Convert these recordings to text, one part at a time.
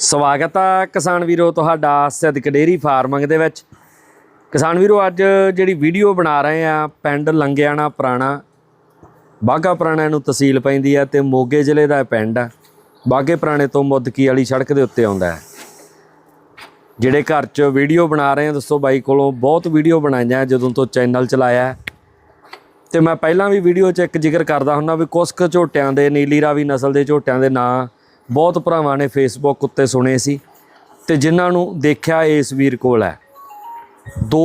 ਸਵਾਗਤ ਆ ਕਿਸਾਨ ਵੀਰੋ ਤੁਹਾਡਾ ਸਿੱਧਕ ਡੇਰੀ ਫਾਰਮਿੰਗ ਦੇ ਵਿੱਚ। ਕਿਸਾਨ ਵੀਰੋ, ਅੱਜ ਜਿਹੜੀ ਵੀਡੀਓ ਬਣਾ ਰਹੇ ਆ, ਪਿੰਡ ਲੰਗਿਆਣਾ ਪੁਰਾਣਾ। ਬਾਗਾ ਪੁਰਾਣਾ ਨੂੰ ਤਹਿਸੀਲ ਪੈਂਦੀ ਆ ਤੇ ਮੋਗੇ ਜ਼ਿਲ੍ਹੇ ਦਾ ਇਹ ਪਿੰਡ ਆ। ਬਾਗੇ ਪੁਰਾਣੇ ਤੋਂ ਮੁੱਦਕੀ ਵਾਲੀ ਸੜਕ ਦੇ ਉੱਤੇ ਆਉਂਦਾ ਹੈ। ਜਿਹੜੇ ਘਰ 'ਚ ਵੀਡੀਓ ਬਣਾ ਰਹੇ ਆ, ਦੱਸੋ ਬਾਈ ਕੋਲੋਂ ਬਹੁਤ ਵੀਡੀਓ ਬਣਾਈਆਂ ਜਦੋਂ ਤੋਂ ਚੈਨਲ ਚਲਾਇਆ ਹੈ। ਤੇ ਮੈਂ ਪਹਿਲਾਂ ਵੀ ਵੀਡੀਓ 'ਚ ਇੱਕ ਜ਼ਿਕਰ ਕਰਦਾ ਹੁੰਦਾ ਵੀ ਕੁਸ਼ਕ ਝੋਟਿਆਂ ਦੇ, ਨੀਲੀ ਰਾਵੀ ਨਸਲ ਦੇ ਝੋਟਿਆਂ ਦੇ ਨਾਂ ਬਹੁਤ ਭਰਾਵਾਂ ਨੇ ਫੇਸਬੁੱਕ ਉੱਤੇ ਸੁਣੇ ਸੀ ਤੇ ਜਿਨ੍ਹਾਂ ਨੂੰ ਦੇਖਿਆ ਇਸ ਵੀਰ ਕੋਲ ਹੈ। ਦੋ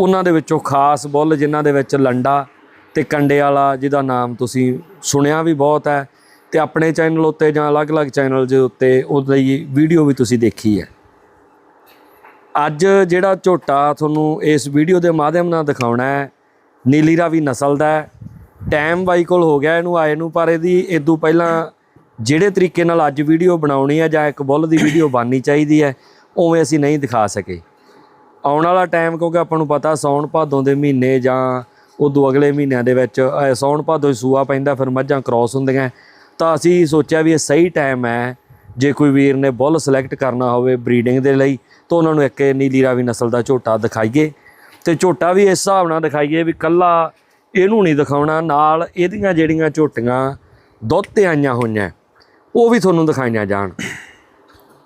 ਉਹਨਾਂ ਦੇ ਵਿੱਚੋਂ ਖਾਸ ਬੁੱਲ ਜਿਨ੍ਹਾਂ ਦੇ ਵਿੱਚ ਲੰਡਾ ਤੇ ਕੰਡੇ ਵਾਲਾ ਜਿਹਦਾ ਨਾਮ ਤੁਸੀਂ ਸੁਣਿਆ ਵੀ ਬਹੁਤ ਹੈ ਤੇ ਆਪਣੇ ਚੈਨਲ ਉੱਤੇ ਜਾਂ ਅਲੱਗ-ਅਲੱਗ ਚੈਨਲ ਦੇ ਉੱਤੇ ਉਹਦੀ ਵੀਡੀਓ ਵੀ ਤੁਸੀਂ ਦੇਖੀ ਹੈ। ਅੱਜ ਜਿਹੜਾ ਝੋਟਾ ਤੁਹਾਨੂੰ ਇਸ ਵੀਡੀਓ ਦੇ ਮਾਧਿਅਮ ਨਾਲ ਦਿਖਾਉਣਾ ਹੈ, ਨੀਲੀ ਰਾਵੀ ਨਸਲ ਦਾ ਹੈ। ਟਾਈਮ ਬਾਈ ਕੋਲ ਹੋ ਗਿਆ ਇਹਨੂੰ ਆਏ ਨੂੰ, ਪਰ ਇਹਦੀ ਇਦੋਂ ਪਹਿਲਾਂ ਜਿਹੜੇ ਤਰੀਕੇ ਨਾਲ ਅੱਜ ਵੀਡੀਓ ਬਣਾਉਣੀ ਹੈ ਜਾਂ ਇੱਕ ਬੁੱਲ ਦੀ ਵੀਡੀਓ ਬਣਨੀ ਚਾਹੀਦੀ ਹੈ ਉਵੇਂ ਅਸੀਂ ਨਹੀਂ ਦਿਖਾ ਸਕੇ। ਆਉਣ ਵਾਲਾ ਟਾਈਮ ਕਿਉਂਕਿ ਆਪਾਂ ਨੂੰ ਪਤਾ ਸੌਣ ਭਾਦੋਂ ਦੇ ਮਹੀਨੇ ਜਾਂ ਉਦੋਂ ਅਗਲੇ ਮਹੀਨਿਆਂ ਦੇ ਵਿੱਚ ਅਹ, ਸੌਣ ਭਾਦੋਂ ਸੂਆ ਪੈਂਦਾ ਫਿਰ ਮੱਝਾਂ ਕ੍ਰਾਸ ਹੁੰਦੀਆਂ। ਤਾਂ ਅਸੀਂ ਸੋਚਿਆ ਵੀ ਇਹ ਸਹੀ ਟਾਈਮ ਹੈ ਜੇ ਕੋਈ ਵੀਰ ਨੇ ਬੁੱਲ ਸਿਲੈਕਟ ਕਰਨਾ ਹੋਵੇ ਬਰੀਡਿੰਗ ਦੇ ਲਈ ਤਾਂ ਉਹਨਾਂ ਨੂੰ ਇੱਕ ਇਹ ਨੀਲੀ ਰਾਵੀ ਨਸਲ ਦਾ ਝੋਟਾ ਦਿਖਾਈਏ। ਤੇ ਝੋਟਾ ਵੀ ਇਸ ਹਿਸਾਬ ਨਾਲ ਦਿਖਾਈਏ ਵੀ ਕੱਲਾ ਇਹਨੂੰ ਨਹੀਂ ਦਿਖਾਉਣਾ ਨਾਲ ਇਹਦੀਆਂ ਜਿਹੜੀਆਂ ਝੋਟੀਆਂ ਦੁੱਧ ਤੇ ਆਈਆਂ ਹੋਈਆਂ ਉਹ ਵੀ ਤੁਹਾਨੂੰ ਦਿਖਾਈਆਂ ਜਾਣ।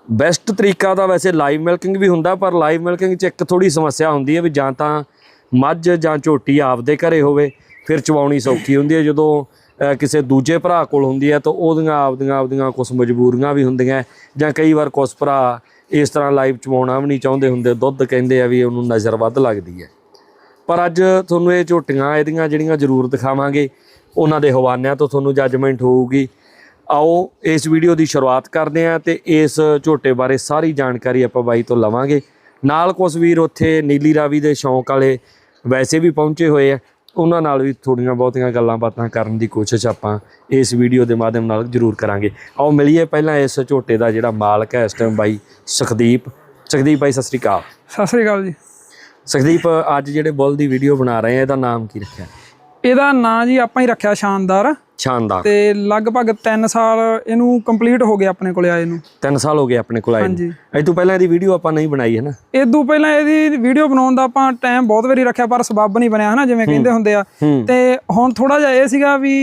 ਬੈਸਟ ਤਰੀਕਾ ਦਾ ਵੈਸੇ ਲਾਈਵ ਮਿਲਕਿੰਗ ਵੀ ਹੁੰਦਾ, ਪਰ ਲਾਈਵ ਮਿਲਕਿੰਗ 'ਚ ਇੱਕ ਥੋੜੀ ਸਮੱਸਿਆ ਹੁੰਦੀ ਹੈ ਵੀ ਜਾਂ ਤਾਂ ਮੱਝ ਜਾਂ ਝੋਟੀ ਆਪਦੇ ਘਰੇ ਹੋਵੇ, ਫਿਰ ਚਵਾਉਣੀ ਸੌਖੀ ਹੁੰਦੀ ਹੈ। ਜਦੋਂ ਕਿਸੇ ਦੂਜੇ ਭਰਾ ਕੋਲ ਹੁੰਦੀ ਹੈ, ਤਾਂ ਉਹਦੀਆਂ ਆਪਦੀਆਂ ਆਪਦੀਆਂ ਕੁਝ ਮਜਬੂਰੀਆਂ ਵੀ ਹੁੰਦੀਆਂ ਜਾਂ ਕਈ ਵਾਰ ਕੁਝ ਭਰਾ ਇਸ ਤਰ੍ਹਾਂ ਲਾਈਵ ਚਵਾਉਣਾ ਵੀ ਨਹੀਂ ਚਾਹੁੰਦੇ ਹੁੰਦੇ, ਦੁੱਧ ਕਹਿੰਦੇ ਆ ਵੀ ਉਹਨੂੰ ਨਜ਼ਰ ਵੱਧ ਲੱਗਦੀ ਹੈ। ਪਰ ਅੱਜ ਤੁਹਾਨੂੰ ਇਹ ਝੋਟੀਆਂ, ਇਹਦੀਆਂ ਜਿਹੜੀਆਂ ਜ਼ਰੂਰ ਦਿਖਾਵਾਂਗੇ, ਉਹਨਾਂ ਦੇ ਹਵਾਨਿਆਂ ਤੋਂ ਤੁਹਾਨੂੰ ਜੱਜਮੈਂਟ ਹੋਊਗੀ। ਆਓ ਇਸ ਵੀਡੀਓ ਦੀ ਸ਼ੁਰੂਆਤ ਕਰਦੇ ਹਾਂ ਤੇ ਇਸ ਝੋਟੇ ਬਾਰੇ ਸਾਰੀ ਜਾਣਕਾਰੀ ਆਪਾਂ ਬਾਈ ਤੋਂ ਲਵਾਂਗੇ। ਨਾਲ ਕੁਝ ਵੀਰ ਉੱਥੇ ਨੀਲੀ ਰਾਵੀ ਦੇ ਸ਼ੌਂਕ ਵਾਲੇ ਵੈਸੇ ਵੀ ਪਹੁੰਚੇ ਹੋਏ ਆ। ਉਹਨਾਂ ਨਾਲ ਵੀ ਥੋੜੀਆਂ ਬਹੁਤੀਆਂ ਗੱਲਾਂ ਬਾਤਾਂ ਕਰਨ ਦੀ ਕੋਸ਼ਿਸ਼ ਆਪਾਂ ਇਸ ਵੀਡੀਓ ਦੇ ਮਾਧਿਅਮ ਨਾਲ ਜ਼ਰੂਰ ਕਰਾਂਗੇ। ਆਓ ਮਿਲੀਏ ਪਹਿਲਾਂ ਇਸ ਝੋਟੇ ਦਾ ਜਿਹੜਾ ਮਾਲਕ ਹੈ ਇਸ ਟਾਈਮ ਬਾਈ ਸੁਖਦੀਪ। ਸੁਖਦੀਪ ਬਾਈ ਸਤਿ ਸ੍ਰੀ ਅਕਾਲ। ਸਤਿ ਸ੍ਰੀ ਅਕਾਲ ਜੀ। ਸੁਖਦੀਪ ਅੱਜ ਜਿਹੜੇ ਬੁੱਲ ਦੀ ਵੀਡੀਓ ਬਣਾ ਰਹੇ ਆ ਇਹਦਾ ਨਾਮ ਕੀ ਰੱਖਿਆ? ਇਹਦਾ ਨਾਂ ਜੀ ਆਪਾਂ ਹੀ ਰੱਖਿਆ ਸ਼ਾਨਦਾਰ। ਸ਼ਾਨਦਾਰ। ਤੇ ਲਗਭਗ 3 ਸਾਲ ਇਹਨੂੰ ਕੰਪਲੀਟ ਹੋ ਗਏ ਆਪਣੇ ਕੋਲੇ ਆਏ ਨੂੰ। 3 ਸਾਲ ਹੋ ਗਏ ਆਪਣੇ ਕੋਲ ਆਏ ਨੂੰ। ਹਾਂਜੀ। ਇਹ ਤੋਂ ਪਹਿਲਾਂ ਇਹਦੀ ਵੀਡੀਓ ਆਪਾਂ ਨਹੀਂ ਬਣਾਈ ਹੈ ਨਾ? ਇਦੋਂ ਪਹਿਲਾਂ ਇਹਦੀ ਵੀਡੀਓ ਬਣਾਉਣ ਦਾ ਆਪਾਂ ਟਾਈਮ ਬਹੁਤ ਵਾਰੀ ਰੱਖਿਆ ਪਰ ਸਬੱਬ ਨਹੀਂ ਬਣਿਆ ਹਨਾ ਜਿਵੇਂ ਕਹਿੰਦੇ ਹੁੰਦੇ ਆ। ਤੇ ਹੁਣ ਥੋੜਾ ਜਿਹਾ ਇਹ ਸੀਗਾ ਵੀ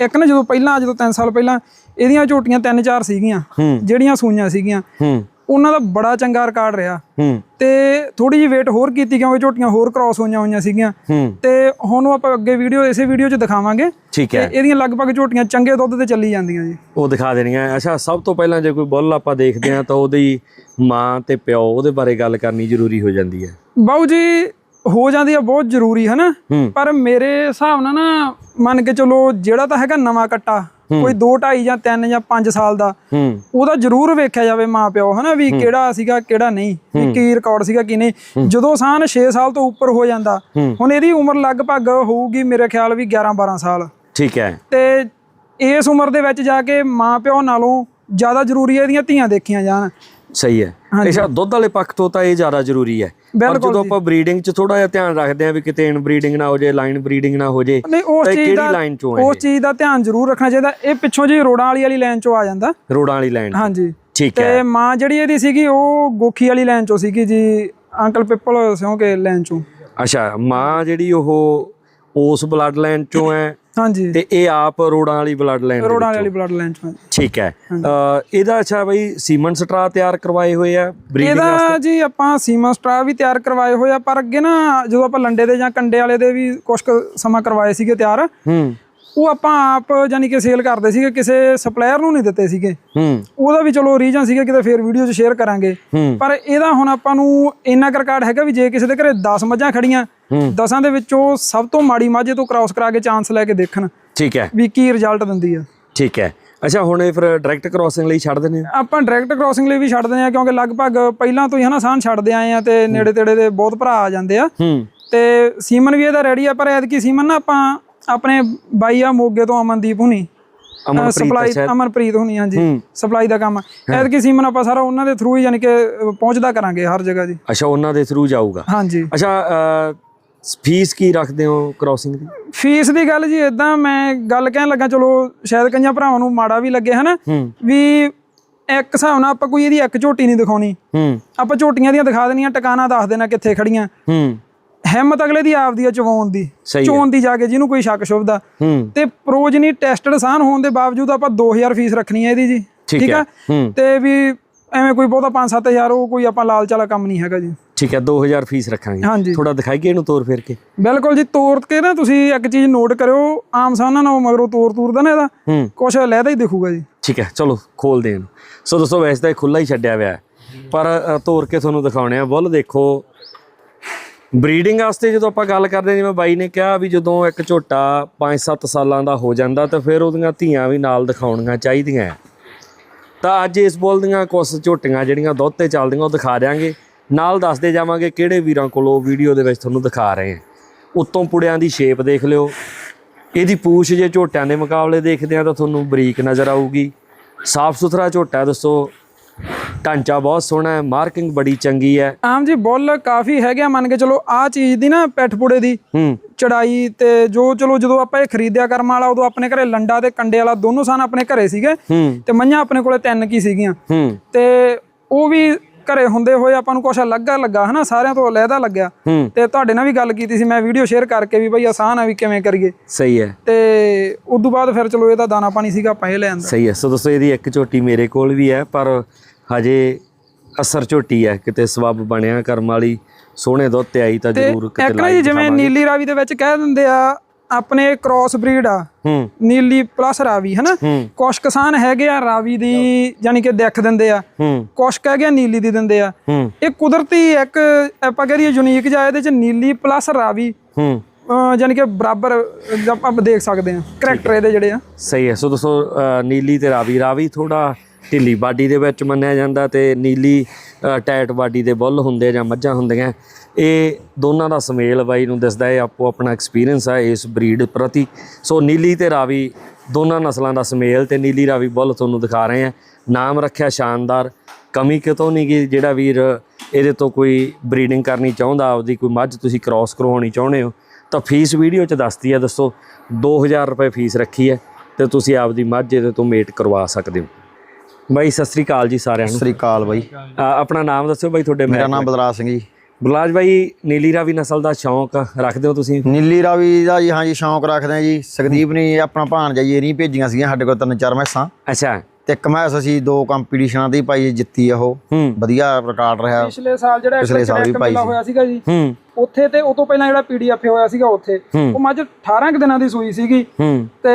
ਇੱਕ ਨਾ ਜਦੋਂ ਪਹਿਲਾਂ ਜਦੋਂ 3 ਸਾਲ ਪਹਿਲਾਂ ਇਹਦੀਆਂ ਝੋਟੀਆਂ 3-4 ਸੀਗੀਆਂ ਜਿਹੜੀਆਂ ਸੂਈਆਂ ਸੀਗੀਆਂ। ਉਹਨਾਂ ਦਾ ਬੜਾ ਚੰਗਾ ਰਿਕਾਰਡ ਰਿਹਾ। ਹੂੰ। ਤੇ ਥੋੜੀ ਜਿਹੀ ਵੇਟ ਹੋਰ ਕੀਤੀ ਕਿਉਂਕਿ ਝੋਟੀਆਂ ਹੋਰ ਕ੍ਰਾਸ ਹੋਈਆਂ ਹੋਈਆਂ ਸੀਗੀਆਂ। ਤੇ ਹੁਣ ਉਹ ਆਪਾਂ ਅੱਗੇ ਵੀਡੀਓ ਇਸੇ ਵੀਡੀਓ 'ਚ ਦਿਖਾਵਾਂਗੇ। ਠੀਕ ਹੈ। ਇਹਦੀਆਂ ਲਗਭਗ ਝੋਟੀਆਂ ਚੰਗੇ ਦੁੱਧ ਤੇ ਚੱਲੀ ਜਾਂਦੀਆਂ ਜੀ। ਉਹ ਦਿਖਾ ਦੇਣੀਆਂ। ਅੱਛਾ ਸਭ ਤੋਂ ਪਹਿਲਾਂ ਜੇ ਕੋਈ ਬੁੱਲ ਆਪਾਂ ਦੇਖਦੇ ਆ ਤਾਂ ਉਹਦੀ ਮਾਂ ਤੇ ਪਿਓ ਉਹਦੇ ਬਾਰੇ ਗੱਲ ਕਰਨੀ ਜ਼ਰੂਰੀ ਹੋ ਜਾਂਦੀ ਹੈ। ਬਾਊ ਜੀ ਹੋ ਜਾਂਦੀ ਆ ਬਹੁਤ ਜ਼ਰੂਰੀ ਹੈ ਨਾ। ਹੂੰ। ਪਰ ਮੇਰੇ ਹਿਸਾਬ ਨਾਲ ਨਾ ਮੰਨ ਕੇ ਚਲੋ ਜਿਹੜਾ ਤਾਂ ਹੈਗਾ ਨਵਾਂ ਕੱਟਾ ਕੋਈ 2 2.5 ਜਾਂ 3 ਜਾਂ 5 ਸਾਲ ਦਾ ਉਹਦਾ ਜ਼ਰੂਰ ਵੇਖਿਆ ਜਾਵੇ ਮਾਂ ਪਿਓ ਹਨਾ ਵੀ ਕਿਹੜਾ ਸੀਗਾ ਕਿਹੜਾ ਨਹੀਂ ਵੀ ਕੀ ਰਿਕਾਰਡ ਸੀਗਾ ਕੀ ਨਹੀਂ। ਜਦੋਂ ਸਾਨ 6 ਸਾਲ ਤੋਂ ਉੱਪਰ ਹੋ ਜਾਂਦਾ। ਹੁਣ ਇਹਦੀ ਉਮਰ ਲਗਭਗ ਹੋਊਗੀ ਮੇਰੇ ਖਿਆਲ ਵੀ 11 12 ਸਾਲ। ਠੀਕ ਹੈ। ਤੇ ਇਸ ਉਮਰ ਦੇ ਵਿੱਚ ਜਾ ਕੇ ਮਾਂ ਪਿਓ ਨਾਲੋਂ ਜ਼ਿਆਦਾ ਜ਼ਰੂਰੀ ਹੈ ਇਹਦੀਆਂ ਧੀਆਂ ਦੇਖੀਆਂ ਜਾਣ। ਸਹੀ ਹੈ। ਅੱਛਾ ਦੁੱਧ ਵਾਲੇ ਪੱਖ ਤੋਂ ਤਾਂ ਇਹ ਜ਼ਿਆਦਾ ਜ਼ਰੂਰੀ ਹੈ। ਪਰ ਜਦੋਂ ਆਪਾਂ ਬਰੀਡਿੰਗ 'ਚ ਥੋੜਾ ਜਿਹਾ ਧਿਆਨ ਰੱਖਦੇ ਆ ਵੀ ਕਿਤੇ ਇਨ ਬਰੀਡਿੰਗ ਨਾ ਹੋ ਜੇ ਲਾਈਨ ਬਰੀਡਿੰਗ ਨਾ ਹੋ ਜੇ ਨਹੀਂ ਉਸ ਚੀਜ਼ ਦਾ ਲਾਈਨ 'ਚੋਂ ਹੈ ਉਸ ਚੀਜ਼ ਦਾ ਧਿਆਨ ਜ਼ਰੂਰ ਰੱਖਣਾ ਚਾਹੀਦਾ। ਇਹ ਪਿੱਛੋਂ ਜੀ ਰੋੜਾਂ ਵਾਲੀ ਵਾਲੀ ਲਾਈਨ ਚੋਂ ਆ ਜਾਂਦਾ? ਰੋਡਾਂ ਵਾਲੀ ਲਾਈਨ ਹਾਂਜੀ। ਠੀਕ ਹੈ। ਤੇ ਮਾਂ ਜਿਹੜੀ ਇਹਦੀ ਸੀਗੀ ਉਹ ਗੋਖੀ ਵਾਲੀ ਲਾਈਨ ਚੋਂ ਸੀਗੀ ਜੀ ਅੰਕਲ ਪਿੱਪਲ ਸਿਉਂਕੇ ਲਾਈਨ ਚੋਂ। ਅੱਛਾ ਮਾਂ ਜਿਹੜੀ ਉਹ ਉਸ ਬਲੱਡ ਲਾਈਨ 'ਚੋਂ ਹੈ ਹਾਂਜੀ। ਤੇ ਇਹ ਆਪ ਰੋਡਾਂ ਵਾਲੀ ਬਲੱਡ ਲਾਈਨ ਰੋੜਾਂ ਵਾਲੀ ਬਲੱਡ ਲਾਈਨ ਚੋਂ ਠੀਕ ਹੈ। ਇਹਦਾ ਅੱਛਾ ਬਈ ਸੀਮਨ ਸਟਰਾ ਤਿਆਰ ਕਰਵਾਏ ਹੋਏ ਆ ਬਰੀਡਿੰਗ ਇਹਦਾ ਜੀ ਆਪਾਂ ਸੀਮਾ ਸਟਰਾ ਵੀ ਤਿਆਰ ਕਰਵਾਏ ਹੋਏ ਆ ਪਰ ਅੱਗੇ ਨਾ ਜਦੋਂ ਆਪਾਂ ਲੰਡੇ ਦੇ ਜਾਂ ਕੰਡੇ ਵਾਲੇ ਦੇ ਵੀ ਕੁਝ ਸਮਾਂ ਕਰਵਾਏ ਸੀਗੇ ਤਿਆਰ ਹੂੰ। ਉਹ ਆਪਾਂ ਆਪ ਯਾਨੀ ਕਿ ਸੇਲ ਕਰਦੇ ਸੀਗੇ ਕਿਸੇ ਸਪਲਾਇਰ ਨੂੰ ਨਹੀਂ ਦਿੱਤੇ ਸੀਗੇ। ਹੂੰ। ਉਹਦਾ ਵੀ ਚਲੋ ਰੀਜਨ ਸੀਗਾ ਕਿਤੇ ਫੇਰ ਵੀਡੀਓ 'ਚ ਸ਼ੇਅਰ ਕਰਾਂਗੇ। ਪਰ ਇਹਦਾ ਹੁਣ ਆਪਾਂ ਨੂੰ ਇੰਨਾ ਕੁ ਰਿਕਾਰਡ ਹੈਗਾ ਵੀ ਜੇ ਕਿਸੇ ਦੇ ਘਰੇ 10 ਮੱਝਾਂ ਖੜੀਆਂ ਹੂੰ। 10ਾਂ ਦੇ ਵਿੱਚੋਂ ਸਭ ਤੋਂ ਮਾੜੀ ਮੱਝ ਤੋਂ ਕ੍ਰਾਸ ਕਰਾ ਕੇ ਚਾਂਸ ਲੈ ਕੇ ਦੇਖਣ ਠੀਕ ਹੈ। ਵੀ ਕੀ ਰਿਜ਼ਲਟ ਦਿੰਦੀ ਆ। ਠੀਕ ਹੈ। ਅੱਛਾ ਹੁਣ ਇਹ ਫਿਰ ਡਾਇਰੈਕਟ ਕ੍ਰਾਸਿੰਗ ਲਈ ਛੱਡ ਦਿੰਦੇ ਆ? ਆਪਾਂ ਡਾਇਰੈਕਟ ਕ੍ਰਾਸਿੰਗ ਲਈ ਵੀ ਛੱਡ ਦਿੰਦੇ ਆ ਕਿਉਂਕਿ ਲਗਭਗ ਪਹਿਲਾਂ ਤੋਂ ਹੀ ਹਨਾ ਸਾਨ ਛੱਡਦੇ ਆਏ ਆ ਤੇ ਨੇੜੇ ਤੇੜੇ ਦੇ ਬਹੁਤ ਭਰਾ ਆ ਜਾਂਦੇ ਆ। ਤੇ ਸੀਮਨ ਵੀ ਇਹਦਾ ਰੈਡੀ ਆ ਪਰ ਐਤਕੀ ਸੀਮਨ ਨਾ ਆਪਾਂ ਆਪਣੇ ਬਾਈ ਆ ਮੋਗੇ ਤੋਂ ਅਮਨਦੀਪ ਹੁਣੀ। ਅਮਨਪ੍ਰੀਤ ਸਪਲਾਈ ਅਮਨਪ੍ਰੀਤ ਹੁਣੀ ਹਾਂਜੀ। ਸਪਲਾਈ ਦਾ ਕੰਮ ਐਤਕੀ ਸੀਮਨ ਆਪਾਂ ਸਾਰਾ ਉਹਨਾਂ ਦੇ ਥਰੂ ਹੀ ਯਾਨੀ ਕਿ ਪਹੁੰਚਦਾ ਕਰਾਂਗੇ ਹਰ ਜਗ੍ਹਾ ਜੀ। ਅੱਛਾ ਉਹਨਾਂ ਦੇ ਥਰੂ ਜਾਊਗਾ। ਹਾਂਜੀ। ਅੱਛਾ ਫੀਸ ਕੀ ਰੱਖਦੇ ਹੋ ਕ੍ਰਾਸਿੰਗ ਦੀ? ਫੀਸ ਦੀ ਗੱਲ ਜੀ ਇਦਾਂ ਮੈਂ ਗੱਲ ਕਹਿਣ ਲੱਗਾ ਚਲੋ ਸ਼ਾਇਦ ਕਈਆਂ ਭਰਾਵਾਂ ਨੂੰ ਮਾੜਾ ਵੀ ਲੱਗੇ ਹਨਾ? ਵੀ ਇੱਕ ਹਿਸਾਬ ਨਾਲ ਆਪਾਂ ਕੋਈ ਇਹਦੀ ਇੱਕ ਝੋਟੀ ਨਹੀਂ ਦਿਖਾਉਣੀ। ਹੂੰ। ਆਪਾਂ ਝੋਟੀਆਂ ਦੀਆਂ ਦਿਖਾ ਦੇਣੀਆਂ ਟਿਕਾਣਾ ਦੱਸ ਦੇਣਾ ਕਿੱਥੇ ਖੜੀਆਂ। ਹਿੰਮਤ ਅਗਲੇ ਦੀ ਆਪਦੀ ਆ ਚਵਾਉਣ ਦੀ। ਚੋਣ ਦੀ ਜਾ ਕੇ ਜਿਹਨੂੰ ਕੋਈ ਸ਼ੱਕ ਸ਼ੁਭਦਾ। ਤੇ ਪ੍ਰੋਜਨੀ ਟੈਸਟਡ ਸਾਨ ਹੋਣ ਦੇ ਬਾਵਜੂਦ ਆਪਾਂ 2000 ਫੀਸ ਰੱਖਣੀ ਹੈ ਇਹਦੀ ਜੀ। ਠੀਕ ਹੈ। ਆ? ਤੇ ਵੀ ਐਵੇਂ ਕੋਈ ਬਹੁਤਾ 5-7000 ਉਹ ਕੋਈ ਆਪਾਂ ਲਾਲਚ ਵਾਲਾ ਕੰਮ ਨਹੀਂ ਹੈਗਾ ਜੀ। ਠੀਕ ਹੈ 2000 ਫੀਸ ਰੱਖਾਂਗੇ। ਥੋੜਾ ਦਿਖਾਈਏ ਇਹਨੂੰ ਤੋਰ ਫੇਰ ਕੇ। ਬਿਲਕੁਲ ਜੀ ਤੋੜ ਕੇ ਨਾ ਤੁਸੀਂ ਇੱਕ ਚੀਜ਼ ਨੋਟ ਕਰਿਓ। ਆਮ ਸਾਨਾਂ ਨੂੰ ਮਗਰੋਂ ਤੋੜ ਤੂਰ ਦਾ ਨਾ ਇਹਦਾ। ਕੁਛ ਲਹਿਦਾ ਹੀ ਦਿਖੂਗਾ ਜੀ। ਠੀਕ ਹੈ ਚਲੋ ਖੋਲਦੇ ਹਾਂ ਇਹਨੂੰ। ਸੋ ਦੋਸਤੋ ਵੈਸੇ ਤਾਂ ਇਹ ਖੁੱਲਾ ਹੀ ਛੱਡਿਆ ਹੋਇਆ ਹੈ। ਪਰ ਤੋਰ ਕੇ ਤੁਹਾਨੂੰ ਦਿਖਾਉਣੇ ਆ। ਬੁੱਲ ਦੇਖੋ। ਬਰੀਡਿੰਗ ਵਾਸਤੇ ਜਦੋਂ ਆਪਾਂ ਗੱਲ ਕਰਦੇ ਹਾਂ, ਜਿਵੇਂ ਬਾਈ ਨੇ ਕਿਹਾ ਵੀ ਜਦੋਂ ਇੱਕ ਝੋਟਾ 5-7 ਸਾਲਾਂ ਦਾ ਹੋ ਜਾਂਦਾ ਤਾਂ ਫਿਰ ਉਹਦੀਆਂ ਧੀਆਂ ਵੀ ਨਾਲ ਦਿਖਾਉਣੀਆਂ ਚਾਹੀਦੀਆਂ ਤਾਂ ਅੱਜ ਇਸ ਬੁੱਲ ਦੀਆਂ ਕੁਝ ਝੋਟੀਆਂ ਜਿਹੜੀਆਂ ਦੁੱਧ ਤੇ ਚੱਲਦੀਆਂ ਉਹ ਦਿਖਾ ਦਿਆਂਗੇ। ਨਾਲ ਦੱਸਦੇ ਜਾਵਾਂਗੇ ਕਿਹੜੇ ਵੀਰਾਂ ਕੋਲ ਉਹ ਵੀਡੀਓ ਦੇ ਵਿੱਚ ਤੁਹਾਨੂੰ ਦਿਖਾ ਰਹੇ ਹਾਂ। ਉੱਤੋਂ ਪੁੜਿਆਂ ਦੀ ਸ਼ੇਪ ਦੇਖ ਲਿਓ। ਇਹਦੀ ਪੂਛ ਜੇ ਝੋਟਿਆਂ ਦੇ ਮੁਕਾਬਲੇ ਦੇਖਦੇ ਆ ਤਾਂ ਤੁਹਾਨੂੰ ਬਰੀਕ ਨਜ਼ਰ ਆਊਗੀ। ਸਾਫ਼ ਸੁਥਰਾ ਝੋਟਾ ਦੱਸੋ ਢਾਂਚਾ ਬਹੁਤ ਸੋਹਣਾ ਹੈ ਮਾਰਕਿੰਗ ਬੜੀ ਚੰਗੀ ਹੈ। ਆਮ ਜੀ ਬੁੱਲ ਕਾਫੀ ਹੈਗੇ ਮੰਨ ਕੇ ਚਲੋ ਆ ਚੀਜ਼ ਦੀ ਨਾ ਪੈਠ ਪੁੜੇ ਦੀ ਚੜਾਈ ਤੇ ਜੋ ਚਲੋ ਜਦੋਂ ਆਪਾਂ ਇਹ ਖਰੀਦਿਆ ਕਰਮ ਵਾਲਾ ਉਦੋਂ ਆਪਣੇ ਘਰੇ ਲੰਡਾ ਤੇ ਕੰਡੇ ਵਾਲਾ ਦੋਨੋਂ ਸਨ ਆਪਣੇ ਘਰੇ ਸੀਗੇ ਤੇ ਮਈਆਂ ਆਪਣੇ ਕੋਲੇ ਤਿੰਨ ਕੀ ਸੀਗੀਆਂ। ਤੇ ਉਹ ਵੀ ਘਰੇ ਹੁੰਦੇ ਹੋਏ ਆਪਾਂ ਨੂੰ ਕੁਛ ਲੱਗਾ ਲੱਗਾ ਹਨਾ ਸਾਰਿਆਂ ਤੋਂ ਅਲੱਗਾ ਲੱਗਿਆ। ਤੇ ਤੁਹਾਡੇ ਨਾਲ ਵੀ ਗੱਲ ਕੀਤੀ ਸੀ ਮੈਂ ਵੀਡੀਓ ਸ਼ੇਅਰ ਕਰਕੇ ਵੀ ਬਈ ਆਸਾਨ ਆ ਵੀ ਕਿਵੇਂ ਕਰੀਏ। ਸਹੀ ਹੈ। ਤੇ ਉਸ ਤੋਂ ਬਾਅਦ ਫਿਰ ਚਲੋ ਇਹਦਾ ਦਾਣਾ ਪਾਣੀ ਸੀਗਾ ਆਪਾਂ ਇਹ ਲੈ ਆਂਦਾ। ਸਹੀ ਹੈ। ਸੋ ਦੋਸਤੋ ਇਹਦੀ ਇੱਕ ਝੋਟੀ ਮੇਰੇ ਕੋਲ ਵੀ ਹੈ ਪਰ ਹਜੇ ਅਸਰ ਝੋਟੀ ਹੈ ਕਿਤੇ ਸਬਬ ਬਣਿਆ ਕਰਮ ਵਾਲੀ ਸੋਹਣੇ ਦੁੱਧ ਤੇ ਆਈ ਤਾਂ ਜ਼ਰੂਰ ਕਿਤੇ ਜੀ ਜਿਵੇਂ ਨੀਲੀ ਰਾਵੀ ਦੇ ਵਿੱਚ ਕਹਿ ਦਿੰਦੇ ਆ ਆਪਣੇ ਕ੍ਰਾਸ ਬਰੀਡ ਆ। ਹੂੰ। ਨੀਲੀ ਪਲੱਸ ਰਾਵੀ ਹਨਾ? ਕੁਛ ਕਿਸਾਨ ਹੈਗੇ ਆ ਰਾਵੀ ਦੀ ਯਾਨੀ ਕਿ ਦੇਖ ਦਿੰਦੇ ਆ। ਕੁਛ ਕਹਿ ਗਿਆ ਨੀਲੀ ਦੀ ਦਿੰਦੇ ਆ। ਇਹ ਕੁਦਰਤੀ ਇੱਕ ਆਪਾਂ ਕਹਿ ਦਈਏ ਯੂਨੀਕ ਜਿਹਾ ਇਹਦੇ ਚ ਨੀਲੀ ਪਲੱਸ ਰਾਵੀ ਯਾਨੀ ਕਿ ਬਰਾਬਰ ਆਪਾਂ ਦੇਖ ਸਕਦੇ ਆ। ਕਰੈਕਟਰ ਇਹਦੇ ਜਿਹੜੇ ਆ। ਸਹੀ ਹੈ। ਸੋ ਦੋਸਤੋ ਨੀਲੀ ਤੇ ਰਾਵੀ। ਰਾਵੀ ਥੋੜਾ ਢਿੱਲੀ ਬਾਡੀ ਦੇ ਵਿੱਚ ਮੰਨਿਆ ਜਾਂਦਾ ਤੇ ਨੀਲੀ ਅ, ਟਾਈਟ ਬਾਡੀ ਦੇ ਬੁੱਲ ਹੁੰਦੇ ਜਾਂ ਮੱਝਾਂ ਹੁੰਦੀਆਂ। ਇਹ ਦੋਨਾਂ ਦਾ ਸਮੇਲ ਬਾਈ ਨੂੰ ਦਿਸਦਾ ਹੈ ਆਪੋ ਆਪਣਾ ਐਕਸਪੀਰੀਅੰਸ ਆ ਇਸ ਬਰੀਡ ਪ੍ਰਤੀ। ਸੋ ਨੀਲੀ ਤੇ ਰਾਵੀ ਦੋਨਾਂ ਨਸਲਾਂ ਦਾ ਸਮੇਲ ਤੇ ਨੀਲੀ ਰਾਵੀ ਬੁੱਲ ਤੁਹਾਨੂੰ ਦਿਖਾ ਰਹੇ ਹਾਂ। ਨਾਮ ਰੱਖਿਆ ਸ਼ਾਨਦਾਰ। ਕਮੀ ਕਿਤੋਂ ਨਹੀਂ ਕਿ ਜਿਹੜਾ ਵੀਰ ਇਹਦੇ ਤੋਂ ਕੋਈ ਬਰੀਡਿੰਗ ਕਰਨੀ ਚਾਹੁੰਦਾ ਆਪਦੀ ਕੋਈ ਮੱਝ ਤੁਸੀਂ ਕ੍ਰਾਸ ਕਰਵਾਉਣੀ ਚਾਹੁੰਦੇ ਹੋ ਤਾਂ ਫੀਸ ਵੀਡੀਓ 'ਚ ਦੱਸਦੀ ਹੈ ਦੱਸੋ। 2000 ਰੁਪਏ ਫੀਸ ਰੱਖੀ ਹੈ ਤੇ ਤੁਸੀਂ ਆਪਦੀ ਮੱਝ ਇਹਦੇ ਤੋਂ ਮੇਟ ਕਰਵਾ ਸਕਦੇ ਹੋ। ਬਾਈ ਸਤਿ ਸ੍ਰੀ ਅਕਾਲ ਜੀ ਸਾਰਿਆਂ ਨੂੰ। ਸ੍ਰੀ ਅਕਾਲ ਬਾਈ। ਆਪਣਾ ਨਾਮ ਦੱਸਿਓ ਬਾਈ ਤੁਹਾਡੇ ਮੇਰਾ ਨਾਮ ਬਲਰਾਜ ਸਿੰਘ ਜੀ। ਬੁਲਾਜ ਬਾਈ ਨੀਲੀ ਰਾਵੀ ਨਸਲ ਦਾ ਸ਼ੌਂਕ ਰੱਖਦੇ ਹੋ ਤੁਸੀਂ? ਨੀਲੀ ਰਾਵੀ ਦਾ ਜੀ ਹਾਂਜੀ ਸ਼ੌਂਕ ਰੱਖਦੇ ਆ ਜੀ। ਸੁਖਦੀਪ ਨੇ ਆਪਣਾ ਭਾਣ ਜਾਈ ਇਹ ਨਹੀਂ ਭੇਜੀਆਂ ਸੀਗੀਆਂ ਸਾਡੇ ਕੋਲ ਤਿੰਨ ਚਾਰ ਮੈਸਾਂ। ਅੱਛਾ। ਤੇ ਇੱਕ ਮੈਸ ਅਸੀਂ ਦੋ ਕੰਪੀਟੀਸ਼ਨਾਂ ਦੀ ਪਾਈ ਜਿੱਤੀ ਆ ਉਹ। ਵਧੀਆ ਰਿਕਾਰਡ ਰਿਹਾ। ਪਿਛਲੇ ਸਾਲ ਜਿਹੜਾ ਪਿਛਲੇ ਸਾਲ ਵੀ ਪਾਈ। ਹੋਇਆ ਸੀਗਾ ਜੀ ਉੱਥੇ ਤੇ ਉਹ ਤੋਂ ਪਹਿਲਾਂ ਜਿਹੜਾ ਪੀਡੀਐਫ ਹੋਇਆ ਸੀਗਾ ਉੱਥੇ। ਉਹ ਮੱਝ 18 ਕੁ ਦਿਨਾਂ ਦੀ ਸੂਈ ਸੀਗੀ। ਤੇ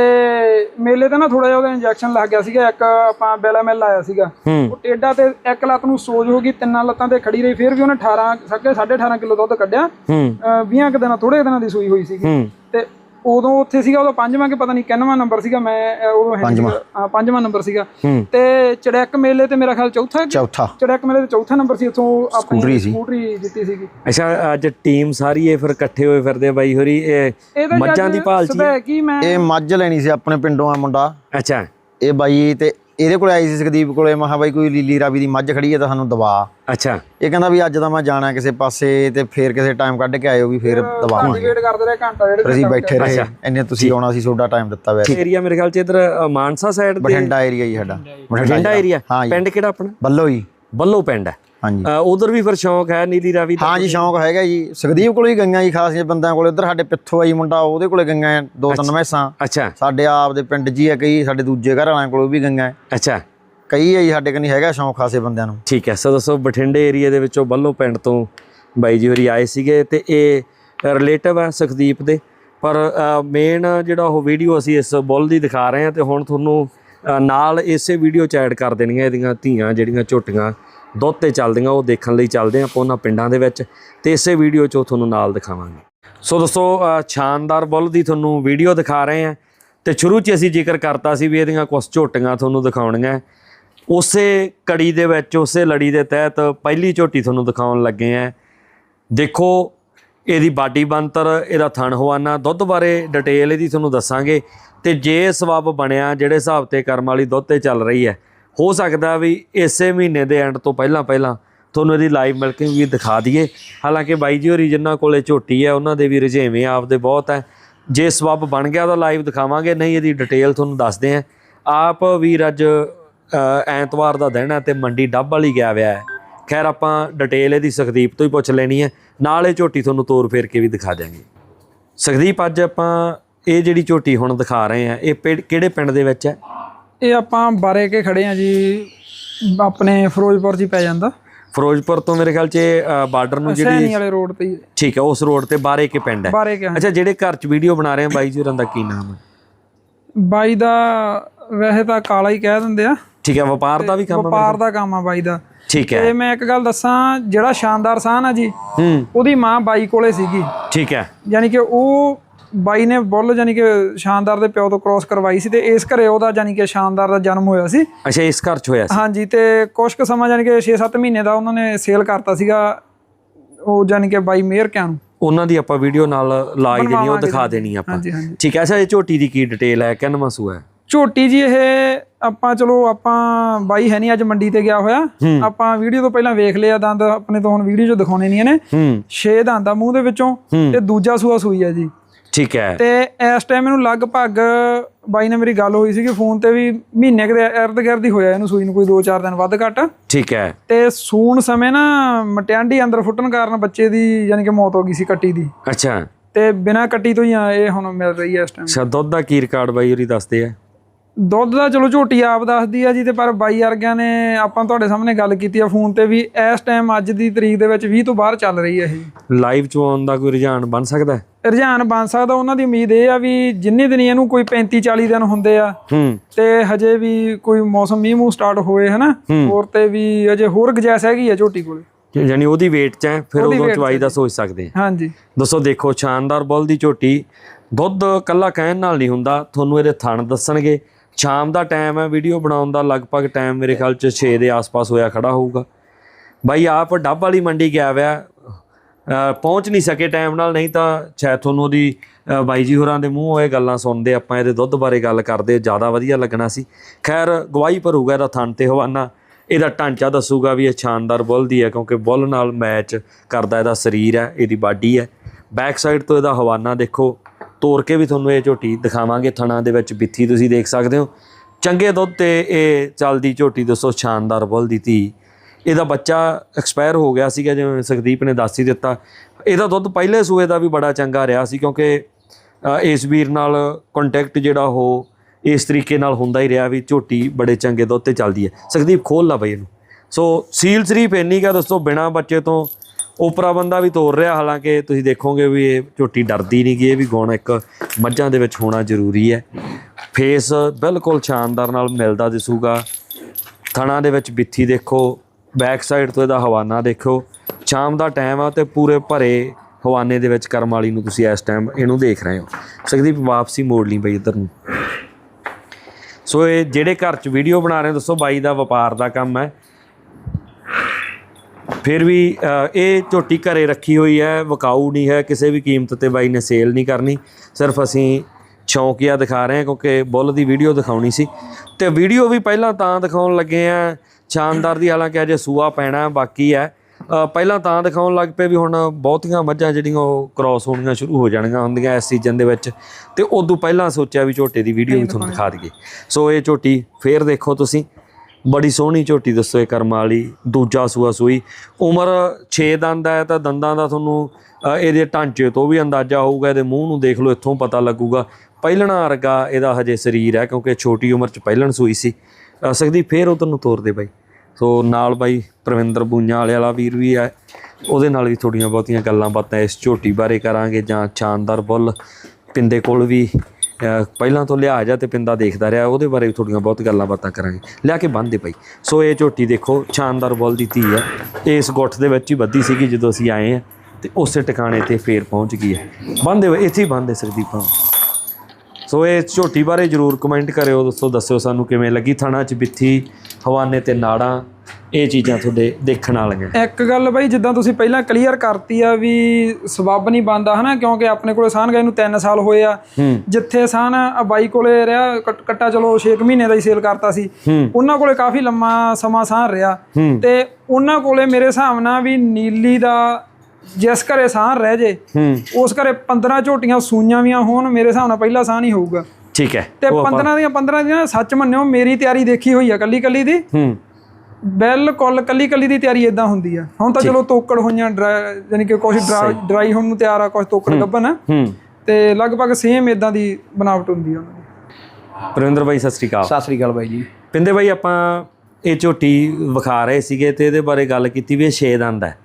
ਮੇਲੇ ਤੇ ਨਾ ਥੋੜਾ ਜਿਹਾ ਉਹਦਾ ਇੰਜੈਕਸ਼ਨ ਲੱਗ ਗਿਆ ਸੀਗਾ। ਇੱਕ ਆਪਾਂ ਬੈਲਾਮੈਲ ਲਾਇਆ ਸੀਗਾ। ਉਹ ਟੇਡਾ ਤੇ ਇੱਕ ਲੱਤ ਨੂੰ ਸੋਜ ਹੋ ਗਈ ਤਿੰਨਾਂ ਲੱਤਾਂ ਤੇ ਖੜੀ ਰਹੀ। ਫਿਰ ਵੀ ਉਹਨੇ 18 ਸੱਕੇ 18.5 ਕਿਲੋ ਦੁੱਧ ਕੱਢਿਆ। ਹੂੰ। 20 ਕੁ ਦਿਨਾਂ ਥੋੜੇ ਦਿਨਾਂ ਦੀ ਸੂਈ ਹੋਈ ਸੀਗੀ। ਤੇ ਉਦੋਂ ਉੱਥੇ ਸੀਗਾ ਉਹਦਾ ਪੰਜਵਾਂ ਕਿ ਪਤਾ ਨਹੀਂ ਕਿੰਨਵਾਂ ਨੰਬਰ ਸੀਗਾ ਮੈਂ ਅਹ, ਉਦੋਂ ਹੈ ਨਹੀਂ ਸੀਗਾ। ਹਾਂ, ਪੰਜਵਾਂ ਨੰਬਰ ਸੀਗਾ। ਤੇ ਚੜੈਕ ਮੇਲੇ ਤੇ ਮੇਰਾ ਖਿਆਲ ਚੌਥਾ ਚੌਥਾ। ਚੜੈਕ ਮੇਲੇ ਤੇ ਚੌਥਾ ਨੰਬਰ ਸੀ ਉੱਥੋਂ ਆਪਣੀ ਸਕੂਟਰੀ ਸੀ। ਸਕੂਟਰੀ ਜਿੱਤੀ ਸੀਗੀ। ਅੱਛਾ ਅੱਜ ਟੀਮ ਸਾਰੀ ਇਹ ਫਿਰ ਇਕੱਠੇ ਹੋਏ ਫਿਰਦੇ ਬਾਈ ਹੋਰੀ ਇਹ ਇਹਦਾ ਮੱਝਾਂ ਦੀ ਭਾਲ ਚ ਹੀ ਆ? ਸਦਾ ਕੀ ਮੈਂ ਇਹ ਮੱਝ ਲੈਣੀ ਸੀ ਆਪਣੇ ਪਿੰਡੋਂ ਆ ਮੁੰਡਾ। ਅੱਛਾ। ਇਹ ਬਾਈ ਤੇ ਇਹਦੇ ਕੋਲ ਆਈ ਸੀ ਸੁਖਦੀਪ ਕੋਲੇ ਮਹਾ ਬਾਈ ਕੋਈ ਲੀਲੀ ਰਾਵੀ ਦੀ ਮੱਝ ਖੜੀ ਹੈ ਤਾਂ ਸਾਨੂੰ ਦਵਾ ਅੱਛਾ। ਇਹ ਕਹਿੰਦਾ ਵੀ ਅੱਜ ਤਾਂ ਮੈਂ ਜਾਣਾ ਕਿਸੇ ਪਾਸੇ ਤੇ ਫੇਰ ਕਿਸੇ ਟਾਈਮ ਕੱਢ ਕੇ ਆਇਓ ਵੀ ਫੇਰ ਦਵਾਵਾਂਗੇ ਵੇਟ ਕਰਦੇ ਰਹੇ ਘੰਟਾ ਡੇਢ ਅਸੀਂ ਬੈਠੇ ਰਹੇ। ਇੰਨੇ ਤੁਸੀਂ ਆਉਣਾ ਸੀ ਤੁਹਾਡਾ ਟਾਈਮ ਦਿੱਤਾ ਵੈਸੇ। ਏਰੀਆ ਮੇਰੇ ਖਿਆਲ ਚ ਇਧਰ ਮਾਨਸਾ ਸਾਈਡ ਤੇ? ਬਠਿੰਡਾ ਏਰੀਆ ਹੀ ਸਾਡਾ। ਬਠਿੰਡਾ ਏਰੀਆ ਜੀ। ਪਿੰਡ ਕਿਹੜਾ ਆਪਣਾ? ਬੱਲੋ ਜੀ ਬੱਲੋ ਪਿੰਡ ਹੈ। ਹਾਂਜੀ। ਉਧਰ ਵੀ ਫਿਰ ਸ਼ੌਂਕ ਹੈ ਨੀਲੀ ਰਾਵੀ ਦਾ ਹਾਂ ਜੀ ਸ਼ੌਂਕ ਹੈਗਾ ਜੀ। ਸੁਖਦੀਪ ਕੋਲ ਹੀ ਗਈਆਂ ਜੀ ਖਾਸੀਆਂ ਬੰਦਿਆਂ ਕੋਲ। ਉਧਰ ਸਾਡੇ ਪਿੱਥੋਂ ਆਈ ਮੁੰਡਾ ਉਹਦੇ ਕੋਲੇ ਗਈਆਂ ਹੈ, ਦੋ ਤਿੰਨ ਮੈਸਾਂ। ਅੱਛਾ। ਸਾਡੇ ਆਪ ਦੇ ਪਿੰਡ ਜੀ ਆ ਕਈ ਸਾਡੇ ਦੂਜੇ ਘਰ ਵਾਲਿਆਂ ਕੋਲ ਵੀ ਗਈਆਂ ਹੈ। ਅੱਛਾ। ਕਈ ਹੈ ਜੀ ਸਾਡੇ ਕੰਨੀ ਹੈਗਾ ਸ਼ੌਂਕ ਖਾਸੇ ਬੰਦਿਆਂ ਨੂੰ। ਠੀਕ ਹੈ ਸੋ ਦੱਸੋ ਬਠਿੰਡੇ ਏਰੀਆ ਦੇ ਵਿੱਚੋਂ ਬੱਲੋ ਪਿੰਡ ਤੋਂ ਬਾਈ ਜੀ ਹੋਰੀ ਆਏ ਸੀਗੇ ਤੇ ਇਹ ਰਿਲੇਟਿਵ ਹੈ ਸੁਖਦੀਪ ਦੇ। ਪਰ ਮੇਨ ਜਿਹੜਾ ਉਹ ਵੀਡੀਓ ਅਸੀਂ ਇਸ ਬੁੱਲ ਦੀ ਦਿਖਾ ਰਹੇ ਹਾਂ ਤੇ ਹੁਣ ਤੁਹਾਨੂੰ ਨਾਲ ਇਸੇ ਵੀਡੀਓ ਚ ਐਡ ਕਰ ਦੇਣੀਆਂ ਇਹਦੀਆਂ ਧੀਆਂ ਜਿਹੜੀਆਂ ਝੋਟੀਆਂ ਦੁੱਧ ਤੇ ਚੱਲਦੀਆਂ, ਉਹ ਦੇਖਣ ਲਈ ਚੱਲਦੇ ਆਪਾਂ ਉਹਨਾਂ ਪਿੰਡਾਂ ਦੇ ਵਿੱਚ ਤੇ ਇਸੇ ਵੀਡੀਓ ਚ ਉਹ ਤੁਹਾਨੂੰ ਨਾਲ ਦਿਖਾਵਾਂਗੇ। ਸੋ ਦੋਸਤੋ ਸ਼ਾਨਦਾਰ ਬੁੱਲ ਦੀ ਤੁਹਾਨੂੰ ਵੀਡੀਓ ਦਿਖਾ ਰਹੇ ਹਾਂ ਤੇ ਸ਼ੁਰੂ 'ਚ ਅਸੀਂ ਜ਼ਿਕਰ ਕਰਤਾ ਸੀ ਵੀ ਇਹਦੀਆਂ ਕੁਝ ਝੋਟੀਆਂ ਤੁਹਾਨੂੰ ਦਿਖਾਉਣੀਆਂ। ਉਸੇ ਕੜੀ ਦੇ ਵਿੱਚ, ਉਸੇ ਲੜੀ ਦੇ ਤਹਿਤ ਪਹਿਲੀ ਝੋਟੀ ਤੁਹਾਨੂੰ ਦਿਖਾਉਣ ਲੱਗੇ ਆ। ਦੇਖੋ, ਇਹਦੀ ਬਾਡੀ ਬੰਤਰ ਇਹਦਾ ਥਣ ਹਵਾਨਾ, ਦੁੱਧ ਬਾਰੇ ਡਿਟੇਲ ਇਹਦੀ ਤੁਹਾਨੂੰ ਦੱਸਾਂਗੇ ਤੇ ਜੇ ਸਬਬ ਬਣਿਆ, ਜਿਹੜੇ ਹਿਸਾਬ ਤੇ ਕਰਮ ਵਾਲੀ ਦੁੱਧ ਤੇ ਚੱਲ ਰਹੀ ਹੈ ਹੋ ਸਕਦਾ ਵੀ ਇਸੇ ਮਹੀਨੇ ਦੇ ਐਂਡ ਤੋਂ ਪਹਿਲਾਂ ਪਹਿਲਾਂ ਤੁਹਾਨੂੰ ਇਹਦੀ ਲਾਈਵ ਮਿਲਕਿੰਗ ਵੀ ਦਿਖਾ ਦਈਏ। ਹਾਲਾਂਕਿ ਬਾਈ ਜੀ ਹੋਰੀ ਜਿਨ੍ਹਾਂ ਕੋਲੇ ਝੋਟੀ ਹੈ, ਉਹਨਾਂ ਦੇ ਵੀ ਰੁਝੇਵੇਂ ਆਪਦੇ ਬਹੁਤ ਹੈ। ਜੇ ਸਬੱਬ ਬਣ ਗਿਆ ਤਾਂ ਲਾਈਵ ਦਿਖਾਵਾਂਗੇ, ਨਹੀਂ ਇਹਦੀ ਡਿਟੇਲ ਤੁਹਾਨੂੰ ਦੱਸਦੇ ਆ ਆਪ ਵੀਰ ਅੱਜ ਐਤਵਾਰ ਦਾ ਦਿਨ ਹੈ ਤੇ ਮੰਡੀ ਡੱਬ ਵਾਲੀ ਗਿਆ ਹੋਇਆ ਹੈ। ਖੈਰ, ਆਪਾਂ ਡਿਟੇਲ ਇਹਦੀ ਸੁਖਦੀਪ ਤੋਂ ਹੀ ਪੁੱਛ ਲੈਣੀ ਹੈ। ਨਾਲ ਇਹ ਝੋਟੀ ਤੁਹਾਨੂੰ ਤੋਰ ਫੇਰ ਕੇ ਵੀ ਦਿਖਾ ਦਿਆਂਗੇ। ਸੁਖਦੀਪ, ਅੱਜ ਆਪਾਂ ਇਹ ਜਿਹੜੀ ਝੋਟੀ ਹੁਣ ਦਿਖਾ ਰਹੇ ਆ ਇਹ ਪਿੰਡ- ਕਿਹੜੇ ਪਿੰਡ ਦੇ ਵਿੱਚ ਹੈ? ਇਹ ਆਪਾਂ ਬਾਰੇ ਕੇ ਖੜੇ ਆ ਜੀ ਆਪਣੇ ਫਿਰੋਜ਼ਪੁਰ ਜੀ ਪੈ ਜਾਂਦਾ। ਫਿਰੋਜ਼ਪੁਰ ਤੋਂ ਮੇਰੇ ਖਿਆਲ 'ਚ ਬਾਰਡਰ ਨੂੰ ਜਿਹੜੀ ਸੈਣੀ ਵਾਲੇ ਰੋਡ ਤੇ। ਠੀਕ ਹੈ ਉਸ ਰੋਡ ਤੇ ਬਾਰੇ ਕੇ ਪਿੰਡ ਹੈ। ਅੱਛਾ ਜਿਹੜੇ ਘਰ 'ਚ ਵੀਡੀਓ ਬਣਾ ਰਹੇ ਆ ਬਾਈ ਜੀ ਹੋਰਾਂ ਦਾ ਕੀ ਨਾਮ ਹੈ? ਬਾਈ ਦਾ ਵੈਸੇ ਤਾਂ ਕਾਲਾ ਹੀ ਕਹਿ ਦਿੰਦੇ ਆ। ਠੀਕ ਹੈ ਵਪਾਰ ਦਾ ਵੀ ਕੰਮ ਹੈ ਵਪਾਰ ਦਾ ਕੰਮ ਆ ਬਾਈ ਦਾ। ਠੀਕ ਹੈ। ਤੇ ਮੈਂ ਇੱਕ ਗੱਲ ਦੱਸਾਂ ਜਿਹੜਾ ਸ਼ਾਨਦਾਰ ਸਾਨ ਆ ਜੀ ਹੂੰ। ਉਹਦੀ ਮਾਂ ਬਾਈ ਕੋਲੇ ਸੀਗੀ। ਠੀਕ ਹੈ। ਯਾਨੀ ਕਿ ਉਹ ਬਾਈ ਨੇ ਬੁੱਲ ਯਾਨੀ ਕਿ ਸ਼ਾਨਦਾਰ ਦੇ ਪਿਓ ਤੋਂ ਕ੍ਰੋਸ ਕਰਵਾਈ ਸੀ ਤੇ ਇਸ ਘਰੇ ਉਹਦਾ ਯਾਨੀ ਕਿ ਸ਼ਾਨਦਾਰ ਦਾ ਜਨਮ ਹੋਇਆ ਸੀ। ਅੱਛਾ ਇਸ ਘਰ 'ਚ ਹੋਇਆ ਸੀ। ਹਾਂਜੀ ਤੇ ਕੁਛ ਕੁ ਸਮਾਂ ਯਾਨੀ ਕਿ 6-7 ਮਹੀਨੇ ਦਾ ਉਹਨਾਂ ਨੇ ਸੇਲ ਕਰਤਾ ਸੀਗਾ ਉਹ ਯਾਨੀ ਕਿ ਬਾਈ ਮੇਅਰ ਕਿਆਂ ਨੂੰ। ਉਹਨਾਂ ਦੀ ਆਪਾਂ ਵੀਡੀਓ ਨਾਲ ਲਾਈ ਦੇਣੀ ਉਹ ਦਿਖਾ ਦੇਣੀ ਆਪਾਂ। ਠੀਕ ਹੈ ਅੱਛਾ ਇਹ ਝੋਟੀ ਦੀ ਕੀ ਡਿਟੇਲ ਹੈ ਕਿੰਨਵਾਂ ਸੂਆ ਹੈ? ਝੋਟੀ ਜੀ ਇਹ ਆਪਾਂ ਚਲੋ ਆਪਾਂ ਬਾਈ ਹੈ ਨਹੀਂ ਅੱਜ ਮੰਡੀ ਤੇ ਗਿਆ ਹੋਇਆ। ਆਪਾਂ ਵੀਡੀਓ ਤੋਂ ਪਹਿਲਾਂ ਵੇਖ ਲਿਆ ਦੰਦ ਆਪਣੇ ਤੋਂ ਹੁਣ ਵੀਡੀਓ 'ਚ ਦਿਖਾਉਣੇ ਨਹੀਂ ਹੂੰ। 6 ਦੰਦ ਆ ਮੂੰਹ ਦੇ ਵਿੱਚੋਂ ਤੇ ਦੂਜਾ ਸੂਆ ਸੂਈ ਆ ਜੀ। ਠੀਕ ਹੈ। ਤੇ ਇਸ ਟਾਈਮ ਇਹਨੂੰ ਲਗਭਗ ਬਾਈ ਨਾਲ ਮੇਰੀ ਗੱਲ ਹੋਈ ਸੀਗੀ ਫੋਨ ਤੇ ਵੀ ਮਹੀਨੇ ਕੁ ਦੇ ਇਰਦ ਗਿਰਦ ਹੀ ਹੋਇਆ ਇਹਨੂੰ ਸੂਈ ਨੂੰ ਕੋਈ 2-4 ਦਿਨ ਵੱਧ ਘੱਟ। ਠੀਕ ਹੈ। ਤੇ ਸੂਣ ਸਮੇਂ ਨਾ ਮਟਿਆਂਡੀ ਅੰਦਰ ਫੁੱਟਣ ਕਾਰਨ ਬੱਚੇ ਦੀ ਯਾਨੀ ਕਿ ਮੌਤ ਹੋ ਗਈ ਸੀ ਕੱਟੀ ਦੀ। ਅੱਛਾ। ਤੇ ਬਿਨਾਂ ਕੱਟੀ ਤੋਂ ਹੀ ਆ ਇਹ ਹੁਣ ਮਿਲ ਰਹੀ ਹੈ ਇਸ ਟਾਈਮ ਅੱਛਾ ਦੁੱਧ ਦਾ ਕੀ ਰਿਕਾਰਡ ਬਾਈ ਹੋਰੀ ਦੱਸਦੇ ਆ? ਦੁੱਧ ਦਾ ਚਲੋ ਝੋਟੀ ਆਪ ਦੱਸਦੀ ਆ ਜੀ ਤੇ ਪਰ ਬਾਈ ਵਰਗਿਆਂ ਨੇ ਆਪਾਂ ਤੁਹਾਡੇ ਸਾਹਮਣੇ ਗੱਲ ਕੀਤੀ ਆ ਫੋਨ ਤੇ ਵੀ ਇਸ ਟਾਈਮ ਅੱਜ ਦੀ ਤਰੀਕ ਦੇ ਵਿੱਚ 20 ਤੋਂ ਬਾਹਰ ਚੱਲ ਰਹੀ ਹੈ ਇਹ। ਲਾਈਵ ਚ ਆਉਣ ਦਾ ਕੋਈ ਰੁਝਾਨ ਬਣ ਸਕਦਾ ਹੈ? ਰੁਝਾਨ ਬਣ ਸਕਦਾ ਉਹਨਾਂ ਦੀ ਉਮੀਦ ਇਹ ਆ ਵੀ ਜਿੰਨੇ ਦਿਨ ਇਹਨੂੰ ਕੋਈ 35 40 ਦਿਨ ਹੁੰਦੇ ਆ ਹੂੰ। ਤੇ ਹਜੇ ਵੀ ਕੋਈ ਮੌਸਮ ਮੀਂਹ ਮੂੰਹ ਸਟਾਰਟ ਹੋਏ ਹਨਾ? ਹੋਰ ਤੇ ਵੀ ਅਜੇ ਹੋਰ ਗੁੰਜਾਇਸ਼ ਹੈਗੀ ਆ ਝੋਟੀ ਕੋਲੇ। ਯਾਨੀ ਉਹਦੀ ਵੇਟ ਚ ਹੈ ਫਿਰ ਉਦੋਂ ਚਵਾਈ ਦਾ ਸੋਚ ਸਕਦੇ ਆ। ਹਾਂਜੀ। ਦੋਸਤੋ ਦੇਖੋ ਸ਼ਾਨਦਾਰ ਬੁੱਲ ਦੀ ਝੋਟੀ ਦੁੱਧ ਕੱਲਾ ਕਹਿਣ ਨਾਲ ਨਹੀਂ ਹੁੰਦਾ ਤੁਹਾਨੂੰ ਇਹਦੇ ਥਣ ਦੱਸਣਗੇ ਸ਼ਾਮ ਦਾ ਟਾਈਮ ਹੈ ਵੀਡੀਓ ਬਣਾਉਣ ਦਾ ਲਗਭਗ ਟਾਈਮ ਮੇਰੇ ਖਿਆਲ ਚ 6 ਦੇ ਆਸ-ਪਾਸ ਹੋਇਆ ਖੜਾ ਹੋਊਗਾ। ਬਾਈ, ਆਪ ਡੱਬ ਵਾਲੀ ਮੰਡੀ ਗਿਆ ਹੋਇਆ। ਪਹੁੰਚ ਨਹੀਂ ਸਕੇ ਟਾਈਮ ਨਾਲ, ਨਹੀਂ ਤਾਂ ਸ਼ਾਇਦ ਤੁਹਾਨੂੰ ਉਹਦੀ ਬਾਈ ਜੀ ਹੋਰਾਂ ਦੇ ਮੂੰਹੋਂ ਇਹ ਗੱਲਾਂ ਸੁਣਦੇ ਆਪਾਂ ਇਹਦੇ ਦੁੱਧ ਬਾਰੇ ਗੱਲ ਕਰਦੇ, ਜ਼ਿਆਦਾ ਵਧੀਆ ਲੱਗਣਾ ਸੀ। ਖੈਰ, ਗਵਾਹੀ ਭਰੂਗਾ ਇਹਦਾ ਥਣ ਤੇ ਹਵਾਨਾ। ਇਹਦਾ ਢਾਂਚਾ ਦੱਸੂਗਾ ਵੀ ਇਹ ਸ਼ਾਨਦਾਰ ਬੁੱਲ ਦੀ ਹੈ, ਕਿਉਂਕਿ ਬੁੱਲ ਨਾਲ ਮੈਚ ਕਰਦਾ ਇਹਦਾ ਸਰੀਰ ਹੈ, ਇਹਦੀ ਬਾਡੀ ਹੈ। ਬੈਕ ਸਾਈਡ ਤੋਂ ਇਹਦਾ ਹਵਾਨਾ ਦੇਖੋ। ਤੋੜ ਕੇ ਵੀ ਤੁਹਾਨੂੰ ਇਹ ਝੋਟੀ ਦਿਖਾਵਾਂਗੇ ਥਣਾ ਦੇ ਵਿੱਚ ਬਿੱਥੀ ਤੁਸੀਂ ਦੇਖ ਸਕਦੇ ਹੋ। ਚੰਗੇ ਦੁੱਧ ਤੇ ਇਹ ਚੱਲਦੀ ਝੋਟੀ ਦੱਸੋ ਸ਼ਾਨਦਾਰ ਬੁੱਲ ਦੀ ਧੀ। ਇਹਦਾ ਬੱਚਾ ਐਕਸਪਾਇਰ ਹੋ ਗਿਆ ਸੀਗਾ ਜਿਵੇਂ ਸੁਖਦੀਪ ਨੇ ਦੱਸ ਹੀ ਦਿੱਤਾ। ਇਹਦਾ ਦੁੱਧ ਪਹਿਲੇ ਸੂਏ ਦਾ ਵੀ ਬੜਾ ਚੰਗਾ ਰਿਹਾ ਸੀ ਕਿਉਂਕਿ ਇਸ ਵੀਰ ਨਾਲ ਕੰਟੈਕਟ ਜਿਹੜਾ ਉਹ ਇਸ ਤਰੀਕੇ ਨਾਲ ਹੁੰਦਾ ਹੀ ਰਿਹਾ ਵੀ ਝੋਟੀ ਬੜੇ ਚੰਗੇ ਦੁੱਧ ਤੇ ਚੱਲਦੀ ਹੈ। ਸੁਖਦੀਪ ਖੋਲ ਲਾ ਬਈ ਇਹਨੂੰ। ਸੋ ਸੀਲ ਸਰੀਫ ਇੰਨੀ ਕਾ ਦੋਸਤੋ ਬਿਨਾ ਬੱਚੇ ਤੋਂ ਉਪਰਾ ਬੰਦਾ ਵੀ ਤੋਰ ਰਿਹਾ ਹਾਲਾਂਕਿ ਤੁਸੀਂ ਦੇਖੋਗੇ ਵੀ ਇਹ ਝੋਟੀ ਡਰਦੀ ਨਹੀਂ ਗਈ ਇਹ ਵੀ ਗੁਣ ਇੱਕ ਮੱਝਾਂ ਦੇ ਵਿੱਚ ਹੋਣਾ ਜ਼ਰੂਰੀ ਹੈ। ਫੇਸ ਬਿਲਕੁਲ ਸ਼ਾਨਦਾਰ ਨਾਲ ਮਿਲਦਾ ਦਿਸੂਗਾ। ਥਣਾ ਦੇ ਵਿੱਚ ਬਿੱਥੀ ਦੇਖੋ ਬੈਕ ਸਾਈਡ ਤੋਂ ਇਹਦਾ ਹਵਾਨਾ ਦੇਖੋ। ਸ਼ਾਮ ਦਾ ਟਾਈਮ ਆ ਤੇ ਪੂਰੇ ਭਰੇ ਹਵਾਨੇ ਦੇ ਵਿੱਚ ਕਰਮ ਵਾਲੀ ਨੂੰ ਤੁਸੀਂ ਇਸ ਟਾਈਮ ਇਹਨੂੰ ਦੇਖ ਰਹੇ ਹੋ। ਸਕਦੀਪ ਵਾਪਸੀ ਮੋੜ ਲਈ ਬਈ ਇੱਧਰ ਨੂੰ। ਸੋ ਇਹ ਜਿਹੜੇ ਘਰ 'ਚ ਵੀਡੀਓ ਬਣਾ ਰਹੇ ਹੋ, ਦੱਸੋ ਬਾਈ ਦਾ ਵਪਾਰ ਦਾ ਕੰਮ ਹੈ। ਫਿਰ ਵੀ ਇਹ ਝੋਟੀ ਘਰੇ ਰੱਖੀ ਹੋਈ ਹੈ ਵਕਾਊ ਨਹੀਂ ਹੈ ਕਿਸੇ ਵੀ ਕੀਮਤ ਤੇ ਬਾਈ ਨੇ ਸੇਲ ਨਹੀਂ ਕਰਨੀ। ਸਿਰਫ ਅਸੀਂ ਸ਼ੌਂਕੀਆ ਦਿਖਾ ਰਹੇ ਹਾਂ ਕਿਉਂਕਿ ਬੁੱਲ ਦੀ ਵੀਡੀਓ ਦਿਖਾਉਣੀ ਸੀ। ਤੇ ਵੀਡੀਓ ਵੀ ਪਹਿਲਾਂ ਤਾਂ ਦਿਖਾਉਣ ਲੱਗੇ ਆ ਸ਼ਾਨਦਾਰ ਦੀ ਹਾਲਾਂਕਿ ਅਜੇ ਸੂਆ ਪੈਣਾ ਬਾਕੀ ਹੈ। ਪਹਿਲਾਂ ਤਾਂ ਦਿਖਾਉਣ ਲੱਗ ਪਏ ਵੀ ਹੁਣ ਬਹੁਤੀਆਂ ਮੱਝਾਂ ਜਿਹੜੀਆਂ ਉਹ ਕ੍ਰਾਸ ਹੋਣੀਆਂ ਸ਼ੁਰੂ ਹੋ ਜਾਣੀਆਂ ਹੁੰਦੀਆਂ ਇਸ ਸੀਜ਼ਨ ਦੇ ਵਿੱਚ। ਤੇ ਉਦੋਂ ਪਹਿਲਾਂ ਸੋਚਿਆ ਵੀ ਝੋਟੇ ਦੀ ਵੀਡੀਓ ਵੀ ਤੁਹਾਨੂੰ ਦਿਖਾ ਦਈਏ। ਸੋ ਇਹ ਝੋਟੀ ਫੇਰ ਦੇਖੋ ਤੁਸੀਂ। ਬੜੀ ਸੋਹਣੀ ਝੋਟੀ ਦੱਸੋ ਇਹ ਕਰਮ ਵਾਲੀ, ਦੂਜਾ ਸੂਆ ਸੂਈ। ਉਮਰ 6 ਦੰਦ ਹੈ ਤਾਂ ਦੰਦਾਂ ਦਾ ਤੁਹਾਨੂੰ ਇਹਦੇ ਢਾਂਚੇ ਤੋਂ ਵੀ ਅੰਦਾਜ਼ਾ ਹੋਊਗਾ, ਇਹਦੇ ਮੂੰਹ ਨੂੰ ਦੇਖ ਲਓ, ਇੱਥੋਂ ਪਤਾ ਲੱਗੂਗਾ। ਪਹਿਲਣਾ ਵਰਗਾ ਇਹਦਾ ਹਜੇ ਸਰੀਰ ਹੈ, ਕਿਉਂਕਿ ਛੋਟੀ ਉਮਰ 'ਚ ਪਹਿਲਣ ਸੂਈ ਸੀ। ਸਕਦੀ ਫੇਰ ਉਧਰ ਨੂੰ ਤੋਰ ਦੇ ਬਾਈ। ਸੋ ਨਾਲ ਬਾਈ ਪ੍ਰਵਿੰਦਰ ਬੂੰਆਂ ਵਾਲੇ ਵਾਲਾ ਵੀਰ ਵੀ ਹੈ। ਉਹਦੇ ਨਾਲ ਵੀ ਥੋੜੀਆਂ ਬਹੁਤੀਆਂ ਗੱਲਾਂ ਬਾਤਾਂ ਇਸ ਝੋਟੀ ਬਾਰੇ ਕਰਾਂਗੇ, ਜਾਂ ਸ਼ਾਨਦਾਰ ਬੁੱਲ ਪਿੰਦੇ ਕੋਲ ਵੀ। ਪਹਿਲਾਂ ਤੋਂ ਲਿਆ ਜਾ ਤੇ ਪਿੰਦਾ ਦੇਖਦਾ ਰਿਹਾ, ਉਹਦੇ ਬਾਰੇ ਵੀ ਤੁਹਾਡੀਆਂ ਬਹੁਤ ਗੱਲਾਂ ਬਾਤਾਂ ਕਰਾਂਗੇ। ਲਿਆ ਕੇ ਬੰਨਦੇ ਪਈ ਸੋ ਇਹ ਝੋਟੀ ਦੇਖੋ, ਸ਼ਾਨਦਾਰ ਬੁੱਲ ਦੀ ਧੀ ਹੈ। ਇਸ ਗੁੱਠ ਦੇ ਵਿੱਚ ਹੀ ਵੱਧੀ ਸੀਗੀ ਜਦੋਂ ਅਸੀਂ ਆਏ ਆ ਤੇ ਉਸੇ ਟਿਕਾਣੇ ਤੇ ਫੇਰ ਪਹੁੰਚ ਗਈ ਹੈ। ਬੰਨਦੇ ਹੋਏ ਇੱਥੇ ਹੀ ਬੰਨਦੇ ਸਰਦੀਪਾਂ ਸੋ ਇਹ ਝੋਟੀ ਬਾਰੇ ਜਰੂਰ ਕਮੈਂਟ ਕਰਿਓ ਦੋਸਤੋ ਦੱਸਿਓ ਸਾਨੂੰ ਕਿਵੇਂ ਲੱਗੀ। ਥਾਣਾ ਚ ਬਿੱਥੀ ਹਵਾਨੇ ਤੇ ਨਾੜਾਂ ਇਹ ਚੀਜ਼ਾਂ ਤੁਹਾਡੇ ਦੇਖਣ ਵਾਲੀਆਂ। ਇੱਕ ਗੱਲ ਬਈ ਜਿੱਦਾਂ ਤੁਸੀਂ ਪਹਿਲਾਂ ਕਲੀਅਰ ਕਰਤੀ ਆ ਵੀ ਸਬੱਬ ਨਹੀਂ ਬੰਦਾ ਹਨਾ ਕਿਉਂਕਿ ਆਪਣੇ ਕੋਲੇ ਸਾਨ ਗਏ ਨੂੰ 3 ਸਾਲ ਹੋਏ ਆ। ਜਿੱਥੇ ਸਾਨ ਆ ਬਾਈ ਕੋਲੇ ਰਿਹਾ ਕੱਟ- ਚਲੋ 6 ਮਹੀਨੇ ਦਾ ਹੀ ਸੇਲ ਕਰਤਾ ਸੀ। ਉਹਨਾਂ ਕੋਲੇ ਕਾਫੀ ਲੰਮਾ ਸਮਾਂ ਸਾਨ ਰਿਹਾ। ਤੇ ਉਹਨਾਂ ਕੋਲੇ ਮੇਰੇ ਹਿਸਾਬ ਨਾਲ ਵੀ ਨੀਲੀ ਦਾ ਜਿਸ ਘਰੇ ਸਾਨ ਰਹਿ ਜੇ ਉਸ ਘਰੇ 15 ਝੋਟੀਆਂ ਸੂਈਆਂ ਵੀਆਂ ਹੋਣ ਮੇਰੇ ਹਿਸਾਬ ਨਾਲ ਪਹਿਲਾ ਸਾਨ ਹੀ ਹੋਊਗਾ। ਠੀਕ ਹੈ। ਤੇ 15 ਦੀਆਂ 15 ਦੀਆਂ ਸੱਚ ਮੰਨਿਓ ਮੇਰੀ ਤਿਆਰੀ ਦੇਖੀ ਹੋਈ ਆ ਕੱਲੀ ਕੱਲੀ ਦੀ ਬਿਲਕੁਲ ਕੱਲੀ ਕੱਲੀ ਦੀ ਤਿਆਰੀ ਇਦਾਂ ਹੁੰਦੀ ਆ। ਹੁਣ ਤਾਂ ਚਲੋ ਤੋਕੜ ਹੋਈਆਂ ਯਾਨੀ ਕਿ ਕੁਝ ਡਰਾਈ ਹੋਣ ਨੂੰ ਤਿਆਰ ਆ ਕੁਝ ਤੋਕੜ ਗੱਬਨ ਆ। ਹੂੰ। ਤੇ ਲਗਭਗ ਸੇਮ ਇਦਾਂ ਦੀ ਬਣਾਵਟ ਹੁੰਦੀ ਆ ਉਹਨਾਂ ਦੀ। ਪ੍ਰਵਿੰਦਰ ਬਾਈ ਸਤਿ ਸ੍ਰੀ ਅਕਾਲ। ਸਤਿ ਸ੍ਰੀ ਅਕਾਲ ਬਾਈ ਜੀ। ਪਿੰਦੇ ਬਾਈ ਆਪਾਂ ਇਹ ਝੋਟੀ ਵਿਖਾ ਰਹੇ ਸੀਗੇ ਤੇ ਇਹਦੇ ਬਾਰੇ ਗੱਲ ਕੀਤੀ ਵੀ ਇਹ ਛੇ ਦੰਦ ਹੈ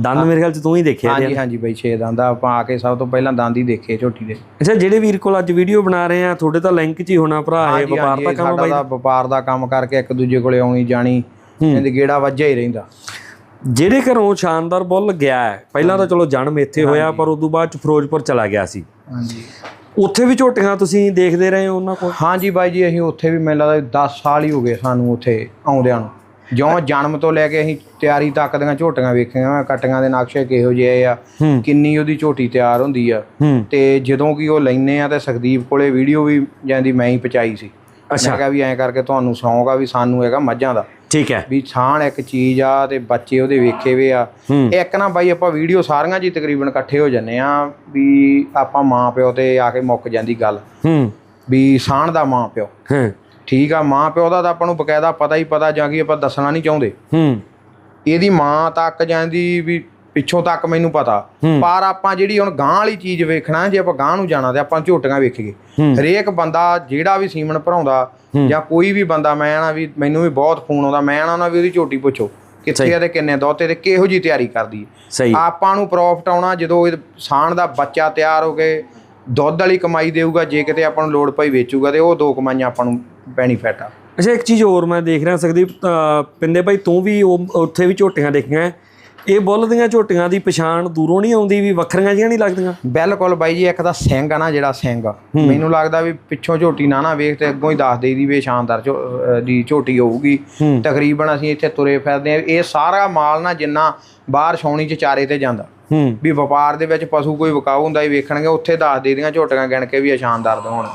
ਦੰਦ ਮੇਰੇ ਖਿਆਲ ਚ ਤੂੰ ਹੀ ਦੇਖਿਆ। ਹਾਂਜੀ ਹਾਂਜੀ ਬਾਈ ਛੇ ਦੰਦ ਆ। ਆਪਾਂ ਆ ਕੇ ਸਭ ਤੋਂ ਪਹਿਲਾਂ ਦੰਦ ਹੀ ਦੇਖੇ ਝੋਟੀ ਦੇ। ਅੱਛਾ ਜਿਹੜੇ ਵੀਰ ਕੋਲ ਅੱਜ ਵੀਡੀਓ ਬਣਾ ਰਹੇ ਆ ਤੁਹਾਡੇ ਤਾਂ ਲਿੰਕ 'ਚ ਹੀ ਹੋਣਾ ਭਰਾ ਇਹ ਵਪਾਰ ਦਾ ਕੰਮ ਬਾਈ ਵਪਾਰ ਦਾ ਕੰਮ ਕਰਕੇ ਇੱਕ ਦੂਜੇ ਕੋਲੇ ਆਉਣੀ ਜਾਣੀ। ਇਹਦੇ ਗੇੜਾ ਵੱਜਿਆ ਹੀ ਰਹਿੰਦਾ। ਜਿਹੜੇ ਘਰੋਂ ਸ਼ਾਨਦਾਰ ਬੁੱਲ ਗਿਆ ਹੈ ਪਹਿਲਾਂ ਤਾਂ ਚਲੋ ਜਨਮ ਇੱਥੇ ਹੋਇਆ ਪਰ ਉਦੋਂ ਬਾਅਦ ਚ ਫਿਰੋਜ਼ਪੁਰ ਚਲਾ ਗਿਆ ਸੀ। ਹਾਂਜੀ। ਉੱਥੇ ਵੀ ਝੋਟੀਆਂ ਤੁਸੀਂ ਦੇਖਦੇ ਰਹੇ ਹੋ ਉਹਨਾਂ ਕੋਲ? ਹਾਂਜੀ ਬਾਈ ਜੀ ਅਸੀਂ ਉੱਥੇ ਵੀ ਮੈਨੂੰ ਲੱਗਦਾ 10 ਸਾਲ ਹੀ ਹੋ ਗਏ ਸਾਨੂੰ ਉੱਥੇ ਆਉਂਦਿਆਂ ਨੂੰ। ਜਿਉਂ ਜਨਮ ਤੋਂ ਲੈ ਕੇ ਅਸੀਂ ਤਿਆਰੀ ਤੱਕ ਦੀਆਂ ਝੋਟੀਆਂ ਵੇਖੀਆਂ ਕਟੀਆਂ ਦੇ ਨਕਸ਼ੇ ਕਿਹੋ ਜਿਹੇ ਆ। ਕਿੰਨੀ ਉਹਦੀ ਝੋਟੀ ਤਿਆਰ ਹੁੰਦੀ ਆ। ਤੇ ਜਦੋਂ ਕਿ ਉਹ ਲੈਨੇ ਆ ਤੇ ਸੁਖਦੀਪ ਕੋਲੇ ਵੀਡੀਓ ਵੀ ਜਾਂਦੀ ਮੈਂ ਹੀ ਪਹੁੰਚਾਈ ਸੀ। ਅੱਛਾ। ਕਿਹਾ ਵੀ ਐਂ ਕਰਕੇ ਤੁਹਾਨੂੰ ਸ਼ੌਂਕ ਆ ਵੀ ਸਾਨੂੰ ਹੈਗਾ ਮੱਝਾਂ ਦਾ। ਠੀਕ ਹੈ। ਵੀ ਛਾਣ ਇੱਕ ਚੀਜ਼ ਆ ਤੇ ਬੱਚੇ ਉਹਦੇ ਵੇਖੇ ਵੇ ਆ। ਇੱਕ ਨਾ ਬਾਈ ਆਪਾਂ ਵੀਡੀਓ ਸਾਰੀਆਂ ਜੀ ਤਕਰੀਬਨ ਇਕੱਠੇ ਹੋ ਜੰਨੇ ਆ ਵੀ ਆਪਾਂ ਮਾਂ ਪਿਓ ਤੇ ਆ ਕੇ ਮੁੱਕ ਜਾਂਦੀ ਗੱਲ। ਹੂੰ। ਵੀ ਸਾਣ ਦਾ ਮਾਂ ਪਿਓ ਹਾਂ। ਠੀਕ ਆ ਮਾਂ ਪਿਓ ਦਾ ਤਾਂ ਆਪਾਂ ਨੂੰ ਬਕਾਇਦਾ ਪਤਾ ਹੀ ਪਤਾ ਜਾਂ ਕਿ ਆਪਾਂ ਦੱਸਣਾ ਨਹੀਂ ਚਾਹੁੰਦੇ। ਹੂੰ। ਇਹਦੀ ਮਾਂ ਤੱਕ ਜਾਂਦੀ ਵੀ ਪਿੱਛੋਂ ਤੱਕ ਮੈਨੂੰ ਪਤਾ। ਪਰ ਆਪਾਂ ਜਿਹੜੀ ਹੁਣ ਗਾਂ ਵਾਲੀ ਚੀਜ਼ ਵੇਖਣਾ ਜੇ ਆਪਾਂ ਗਾਂ ਨੂੰ ਜਾਣਾ ਤੇ ਆਪਾਂ ਝੋਟੀਆਂ ਵੇਖੀਏ। ਹਰੇਕ ਬੰਦਾ ਜਿਹੜਾ ਵੀ ਸੀਮਨ ਭਰਾਉਂਦਾ ਜਾਂ ਕੋਈ ਵੀ ਬੰਦਾ ਮੈਂ ਨਾ ਵੀ ਮੈਨੂੰ ਵੀ ਬਹੁਤ ਫੋਨ ਆਉਂਦਾ ਮੈਂ ਨਾ ਵੀ ਉਹਦੀ ਝੋਟੀ ਪੁੱਛੋ ਕਿੱਥੇ ਆ ਤੇ ਕਿੰਨੇ ਦੋਤੇ ਤੇ ਕਿਹੋ ਜੀ ਤਿਆਰੀ ਕਰਦੀ ਆਪਾਂ ਨੂੰ ਪ੍ਰੋਫਿਟ ਆਉਣਾ ਜਦੋਂ ਇਹ ਸਾਣ ਦਾ ਬੱਚਾ ਤਿਆਰ ਹੋ ਕੇ ਦੁੱਧ ਵਾਲੀ ਕਮਾਈ ਦੇਊਗਾ ਜੇ ਕਿਤੇ ਆਪਾਂ ਨੂੰ ਲੋੜ ਪਈ ਵੇਚੂਗਾ ਤੇ ਉਹ ਦੋ ਕਮਾਈਆਂ ਆਪਾਂ ਨੂੰ ਬੈਨੀਫਿਟ ਆ। ਅੱਛਾ ਇੱਕ ਚੀਜ਼ ਹੋਰ ਮੈਂ ਦੇਖ ਰਿਹਾ ਸਕਦੀ ਪਿੰਦੇ ਬਾਈ ਤੂੰ ਵੀ ਉਹ- ਉੱਥੇ ਵੀ ਝੋਟੀਆਂ ਦੇਖੀਆਂ। ਇਹ ਬੁੱਲ ਦੀਆਂ ਝੋਟੀਆਂ ਦੀ ਪਛਾਣ ਦੂਰੋਂ ਨਹੀਂ ਆਉਂਦੀ ਵੀ ਵੱਖਰੀਆਂ ਜਿਹੀਆਂ ਨਹੀਂ ਲੱਗਦੀਆਂ? ਬਿਲਕੁਲ ਬਾਈ ਜੀ ਇੱਕ ਤਾਂ ਸਿੰਘ ਆ ਨਾ ਜਿਹੜਾ ਸਿੰਘ। ਮੈਨੂੰ ਲੱਗਦਾ ਵੀ ਪਿੱਛੋਂ ਝੋਟੀ ਨਾ ਨਾ ਵੇਖ ਤੇ ਅੱਗੋਂ ਹੀ ਦੱਸ ਦੇਈਦੀ ਵੀ ਇਹ ਸ਼ਾਨਦਾਰ ਦੀ ਝੋਟੀ ਹੋਊਗੀ। ਤਕਰੀਬਨ ਅਸੀਂ ਇੱਥੇ ਤੁਰੇ ਫਿਰਦੇ ਆ ਇਹ ਸਾਰਾ ਮਾਲ ਨਾ ਜਿੰਨਾ ਬਾਹਰ ਛਾਉਣੀ ਚ ਚਾਰੇ ਤੇ ਜਾਂਦਾ। ਵੀ ਵਪਾਰ ਦੇ ਵਿੱਚ ਪਸ਼ੂ ਕੋਈ ਵਿਕਾਊ ਹੁੰਦਾ ਹੀ ਵੇਖਣਗੇ ਉੱਥੇ ਦੱਸ ਦੇਈਦੀਆਂ ਝੋਟੀਆਂ ਗਿਣ ਕੇ ਵੀ ਇਹ ਸ਼ਾਨਦਾਰ ਦੇ ਹੋਣ